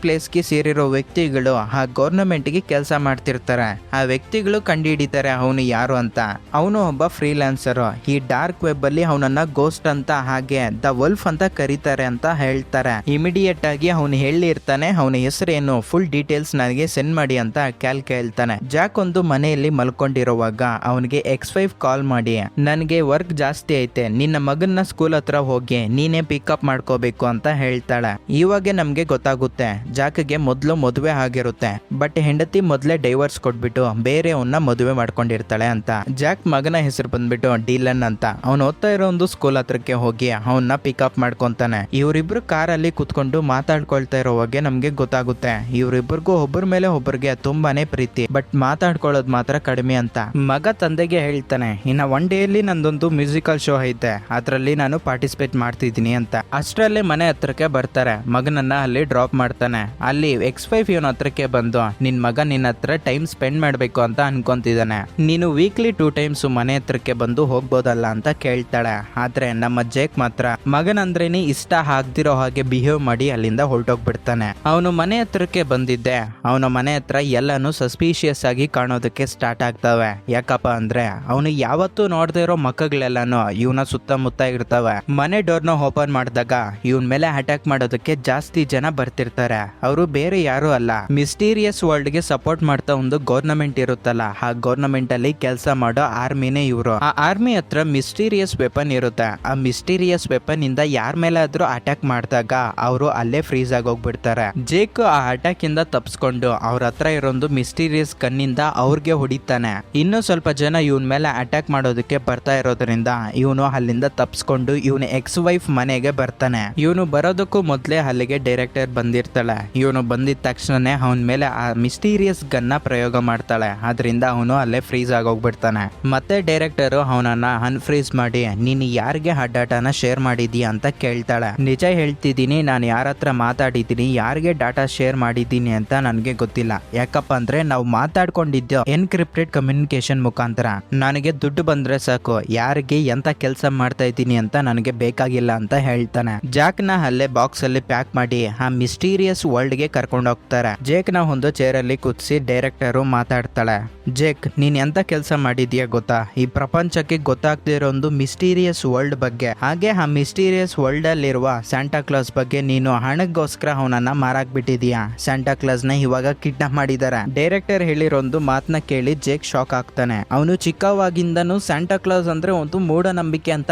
S1: ಪ್ಲೇಸ್ಗೆ ಸೇರಿರೋ ವ್ಯಕ್ತಿಗಳು ಆ ಗೌರ್ನಮೆಂಟ್ಗೆ ಕೆಲಸ ಮಾಡ್ತಿರ್ತಾರೆ. ಆ ವ್ಯಕ್ತಿಗಳು ಕಂಡುಹಿಡಿತಾರೆ ಅವನು ಯಾರು ಅಂತ. ಅವನು ಒಬ್ಬ ಫ್ರೀಲ್ಯಾನ್ಸರ್ ಈ ಡಾರ್ಕ್ ವೆಬ್ ಅಲ್ಲಿ ಅವನನ್ನ ಗೋಸ್ಟ್ ಅಂತ ಹಾಗೆ ದ ವಲ್ಫ್ ಅಂತ ಕರೀತಾರೆ ಅಂತ ಹೇಳ್ತಾರೆ. ಇಮಿಡಿಯೇಟ್ ಆಗಿ ಅವನು ಹೇಳಿರ್ತಾನೆ, ಅವನ ಹೆಸರೇನು ಫುಲ್ ಡೀಟೇಲ್ಸ್ ನನಗೆ ಸೆಂಡ್ ಮಾಡಿ ಅಂತ ಕ್ಯಾಲ್ ಕೇಳ್ತಾನೆ. ಜಾಕ್ ಒಂದು ಮನೆಯಲ್ಲಿ ಮಲ್ಕೊಂಡಿರುವಾಗ ಅವನಿಗೆ ಎಕ್ಸ್ ವೈಫ್ ಕಾಲ್ ಮಾಡಿ. ನನಗೆ ವರ್ಕ್ ಜಾಸ್ತಿ ಐತೆ, ನಿನ್ನ ಮಗನ್ನ ಸ್ಕೂಲ್ ಹತ್ರ ಹೋಗಿ ನೀನೇ ಪಿಕಪ್ ಮಾಡ್ಕೋಬೇಕು ಅಂತ ಹೇಳ್ತಾಳೆ. ಇವಾಗ ನಮ್ಗೆ ಗೊತ್ತಾಗುತ್ತೆ, ಜಾಕ್ಗೆ ಮೊದಲು ಮದುವೆ ಆಗಿರುತ್ತೆ ಬಟ್ ಹೆಂಡತಿ ಮೊದಲೇ ಡೈವರ್ಸ್ ಕೊಟ್ಬಿಟ್ಟು ಬೇರೆಯವನ್ನ ಮದುವೆ ಮಾಡ್ಕೊಂಡಿರ್ತಾಳೆ ಅಂತ. ಜಾಕ್ ಮಗನ ಹೆಸರು ಬಂದ್ಬಿಟ್ಟು ಡೀಲನ್ ಅಂತ. ಅವನು ಓದ್ತಾ ಇರೋ ಒಂದು ಸ್ಕೂಲ್ ಹತ್ರಕ್ಕೆ ಹೋಗಿ ಅವನ್ನ ಪಿಕಪ್ ಮಾಡ್ಕೊಂತಾನೆ. ಇವರಿಬ್ರು ಕಾರಲ್ಲಿ ಕುತ್ಕೊಂಡು ಮಾತಾಡ್ಕೊಳ್ತಾ ಇರೋ ಬಗ್ಗೆ ನಮ್ಗೆ ಗೊತ್ತಾಗುತ್ತೆ. ಇವ್ರಿಬ್ರಿಗೂ ಒಬ್ಬರ ಮೇಲೆ ಒಬ್ಬರಿಗೆ ತುಂಬಾನೇ ಪ್ರೀತಿ ಬಟ್ ಮಾತಾಡ್ಕೊಳ್ಳೋದು ಮಾತ್ರ ಕಡಿಮೆ ಅಂತ. ಮಗ ತಂದೆಗೆ ಹೇಳ್ತಾನೆ, ಇನ್ನ ಒನ್ ಡೇಲಿ ನಂದೊಂದು ಮ್ಯೂಸಿಕಲ್ ಶೋ ಐತೆ. ಅದ್ರಲ್ಲಿ ನಾನು ಪಾರ್ಟಿಸಿಪೇಟ್ ಮಾಡ್ತಿದ್ದೀನಿ ಅಂತ. ಅಷ್ಟರಲ್ಲಿ ಮನೆ ಹತ್ರಕ್ಕೆ ಬರ್ತಾರೆ. ಮಗನನ್ನ ಅಲ್ಲಿ ಡ್ರಾಪ್ ಮಾಡ್ತಾನೆ. ಅಲ್ಲಿ ಎಕ್ಸ್ ಫೈವ್ ಇವನ ಹತ್ರಕ್ಕೆ ಬಂದು, ನಿನ್ ಮಗ ನಿನ್ನ ಹತ್ರ ಟೈಮ್ ಸ್ಪೆಂಡ್ ಮಾಡ್ಬೇಕು ಅಂತ ಅನ್ಕೊಂತಿದ್ದಾನೆ ನೀನು ವೀಕ್ಲಿ ಟೂ ಟೈಮ್ಸ್ ಮನೆ ಹತ್ರಕ್ಕೆ ಬಂದು ಹೋಗ್ಬೋದಲ್ಲ ಅಂತ ಕೇಳ್ತಾಳೆ. ಆದ್ರೆ ನಮ್ಮ ಜೇಕ್ ಮಾತ್ರ. ಮಗನಂದ್ರೇನೆ ಇಷ್ಟ ಆಗ್ದಿರೋ ಹಾಗೆ ಬಿಹೇವ್ ಮಾಡಿ ಅಲ್ಲಿಂದ ಹೊರಟೋಗ್ಬಿಡ್ತಾನೆ. ಅವನು ಮನೆ ಹತ್ರಕ್ಕೆ ಬಂದಿದ್ದೆ. ಅವನ ಮನೆ ಹತ್ರ ಎಲ್ಲಾನು ಸಸ್ಪೀಷಿಯಸ್ ಆಗಿ ಕಾಣೋದಕ್ಕೆ ಸ್ಟಾರ್ಟ್ ಆಗ್ತವೆ. ಯಾಕಪ್ಪ ಅಂದ್ರೆ, ಅವನು ಯಾವತ್ತೂ ನೋಡದೇ ಇರೋ ಮಕ್ಕಗಳೆಲ್ಲಾನು ಇವನ ಸುತ್ತಮುತ್ತ ಇರ್ತವೆ ಮನೆ ಡೋರ್ನ ಓಪನ್ ಮಾಡಿದಾಗ ಇವನ್ ಮೇಲೆ ಅಟ್ಯಾಕ್ ಮಾಡೋದಕ್ಕೆ ಜಾಸ್ತಿ ಜನ ಬರ್ತಿರ್ತಾರೆ. ಅವರು ಬೇರೆ ಯಾರು ಅಲ್ಲ. ಮಿಸ್ಟೀರಿಯಸ್ ವರ್ಲ್ಡ್ಗೆ ಸಪೋರ್ಟ್ ಮಾಡ್ತಾ ಒಂದು ಗೌರ್ನಮೆಂಟ್ ಇರುತ್ತಲ್ಲ, ಆ ಗೌರ್ನಮೆಂಟ್ ಅಲ್ಲಿ ಕೆಲಸ ಮಾಡೋ ಆರ್ಮಿನೇ ಇವರು. ಆ ಆರ್ಮಿ ಹತ್ರ ಮಿಸ್ಟೀರಿಯಸ್ ವೆಪನ್ ಇರುತ್ತೆ. ಆ ಮಿಸ್ಟೀರಿಯಸ್ ವೆಪನ್ ಇಂದ ಯಾರ ಮೇಲೆ ಆದ್ರೂ ಅಟ್ಯಾಕ್ ಮಾಡಿದಾಗ ಅವರು ಅಲ್ಲೇ ಫ್ರೀಸ್ ಆಗಿ ಹೋಗ್ಬಿಡ್ತಾರೆ. ಜೇಕ್ ಆ ಅಟ್ಯಾಕ್ ಇಂದ ತಪ್ಸ್ಕೊಂಡು ಅವ್ರ ಹತ್ರ ಇರೋದು ಮಿಸ್ಟೀರಿಯಸ್ ಕಣ್ಣಿಂದ ಅವ್ರಿಗೆ ಹೊಡಿತಾನೆ. ಇನ್ನು ಸ್ವಲ್ಪ ಜನ ಇವನ್ ಮೇಲೆ ಅಟ್ಯಾಕ್ ಮಾಡೋದಕ್ಕೆ ಬರ್ತಾ ಇರೋದ್ರಿಂದ ಇವನು ಅಲ್ಲಿಂದ ತಪ್ಸ್ಕೊಂಡು ಇವನು ಎಕ್ಸ್ ವೈಫ್ ಮನೆಗೆ ಬರ್ತಾನೆ. ಇವನು ಬರೋದಕ್ಕೂ ಮೊದಲೇ ಅಲ್ಲಿಗೆ ಡೈರೆಕ್ಟರ್ ಬಂದಿರ್ತಾಳೆ. ಇವನು ಬಂದಿದ ತಕ್ಷಣನೇ ಅವನ ಮೇಲೆ ಆ ಮಿಸ್ಟೀರಿಯಸ್ ಗನ್ನ ಪ್ರಯೋಗ ಮಾಡ್ತಾಳೆ. ಅದರಿಂದ ಅವನು ಅಲ್ಲೇ ಫ್ರೀಸ್ ಆಗೋಗ್ಬಿಡ್ತಾನೆ. ಮತ್ತೆ ಡೈರೆಕ್ಟರ್ ಅವನನ್ನ ಅನ್ಫ್ರೀಸ್ ಮಾಡಿ, ನೀನು ಯಾರಿಗೆ ಡಾಟಾನ ಶೇರ್ ಮಾಡಿದೀಯ ಅಂತ ಕೇಳ್ತಾಳೆ. ನಿಜ ಹೇಳ್ತಿದ್ದೀನಿ, ನಾನು ಯಾರ ಹತ್ರ ಮಾತಾಡಿದ್ದೀನಿ, ಯಾರಿಗೆ ಡಾಟಾ ಶೇರ್ ಮಾಡಿದ್ದೀನಿ ಅಂತ ನನಗೆ ಗೊತ್ತಿಲ್ಲ. ಯಾಕಪ್ಪ ಅಂದ್ರೆ ನಾವು ಮಾತಾಡ್ಕೊಂಡಿದ್ದೋ ಎನ್ಕ್ರಿಪ್ಟೆಡ್ ಕಮ್ಯುನಿಕೇಶನ್ ಮುಖಾಂತರ. ನನಗೆ ದುಡ್ಡು ಬಂದ್ರೆ ಸಾಕು. ಯಾರಿಗೆ ಎಂತ ಕೆಲಸ ಮಾಡ್ತಾ ಇದ್ದೀನಿ ಅಂತ ನನಗೆ ಬೇಕಾಗಿಲ್ಲ ಅಂತ ಹೇಳ್ತಾನೆ. ಜಾಕ್ನ ಅಲ್ಲೇ ಬಾಕ್ಸ್ ಅಲ್ಲಿ ಪ್ಯಾಕ್ ಮಾಡಿ ಆ ಮಿಸ್ಟೀರಿಯಸ್ ವರ್ಲ್ಡ್ಗೆ ಕರ್ಕೊಂಡು ಹೋಗ್ತಾರೆ. ಜೇಕ್ನ ಒಂದು ಚೇರ್ ಅಲ್ಲಿ ಕುದಿಸಿ ಡೈರೆಕ್ಟರ್ ಮಾತಾಡ್ತಾಳೆ. ಜೇಕ್, ನೀನ್ ಎಂತ ಕೆಲಸ ಮಾಡಿದ್ಯಾ ಗೊತ್ತಾ? ಈ ಪ್ರಪಂಚಕ್ಕೆ ಗೊತ್ತಾಗ್ದೇ ಇರೋ ಒಂದು ಮಿಸ್ಟೀರಿಯಸ್ ವರ್ಲ್ಡ್ ಬಗ್ಗೆ. ಹಾಗೆ ಆ ಮಿಸ್ಟೀರಿಯಸ್ ವರ್ಲ್ಡ್ ಅಲ್ಲಿರುವ ಸ್ಯಾಂಟಾ ಕ್ಲಾಸ್ ಬಗ್ಗೆ ನೀನು ಹಣಕ್ಕೋಸ್ಕರ ಅವನನ್ನ ಮಾರಾಕ್ ಬಿಟ್ಟಿದೀಯಾ ಸ್ಯಾಂಟಾ ಕ್ಲಾಸ್ನ ಇವಾಗ ಕಿಡ್ನಾಪ್ ಮಾಡಿದ್ದಾರೆ ಡೈರೆಕ್ಟರ್ ಹೇಳಿರೋಂದು ಮಾತನ್ನ ಕೇಳಿ ಜೇಕ್ ಶಾಕ್ ಆಗ್ತಾನೆ. ಅವನು ಚಿಕ್ಕವಾಗಿಂದನು ಸ್ಯಾಂಟಾ ಕ್ಲಾಸ್ ಅಂದ್ರೆ ಒಂದು ಮೂಢನಂಬಿಕೆ ಅಂತ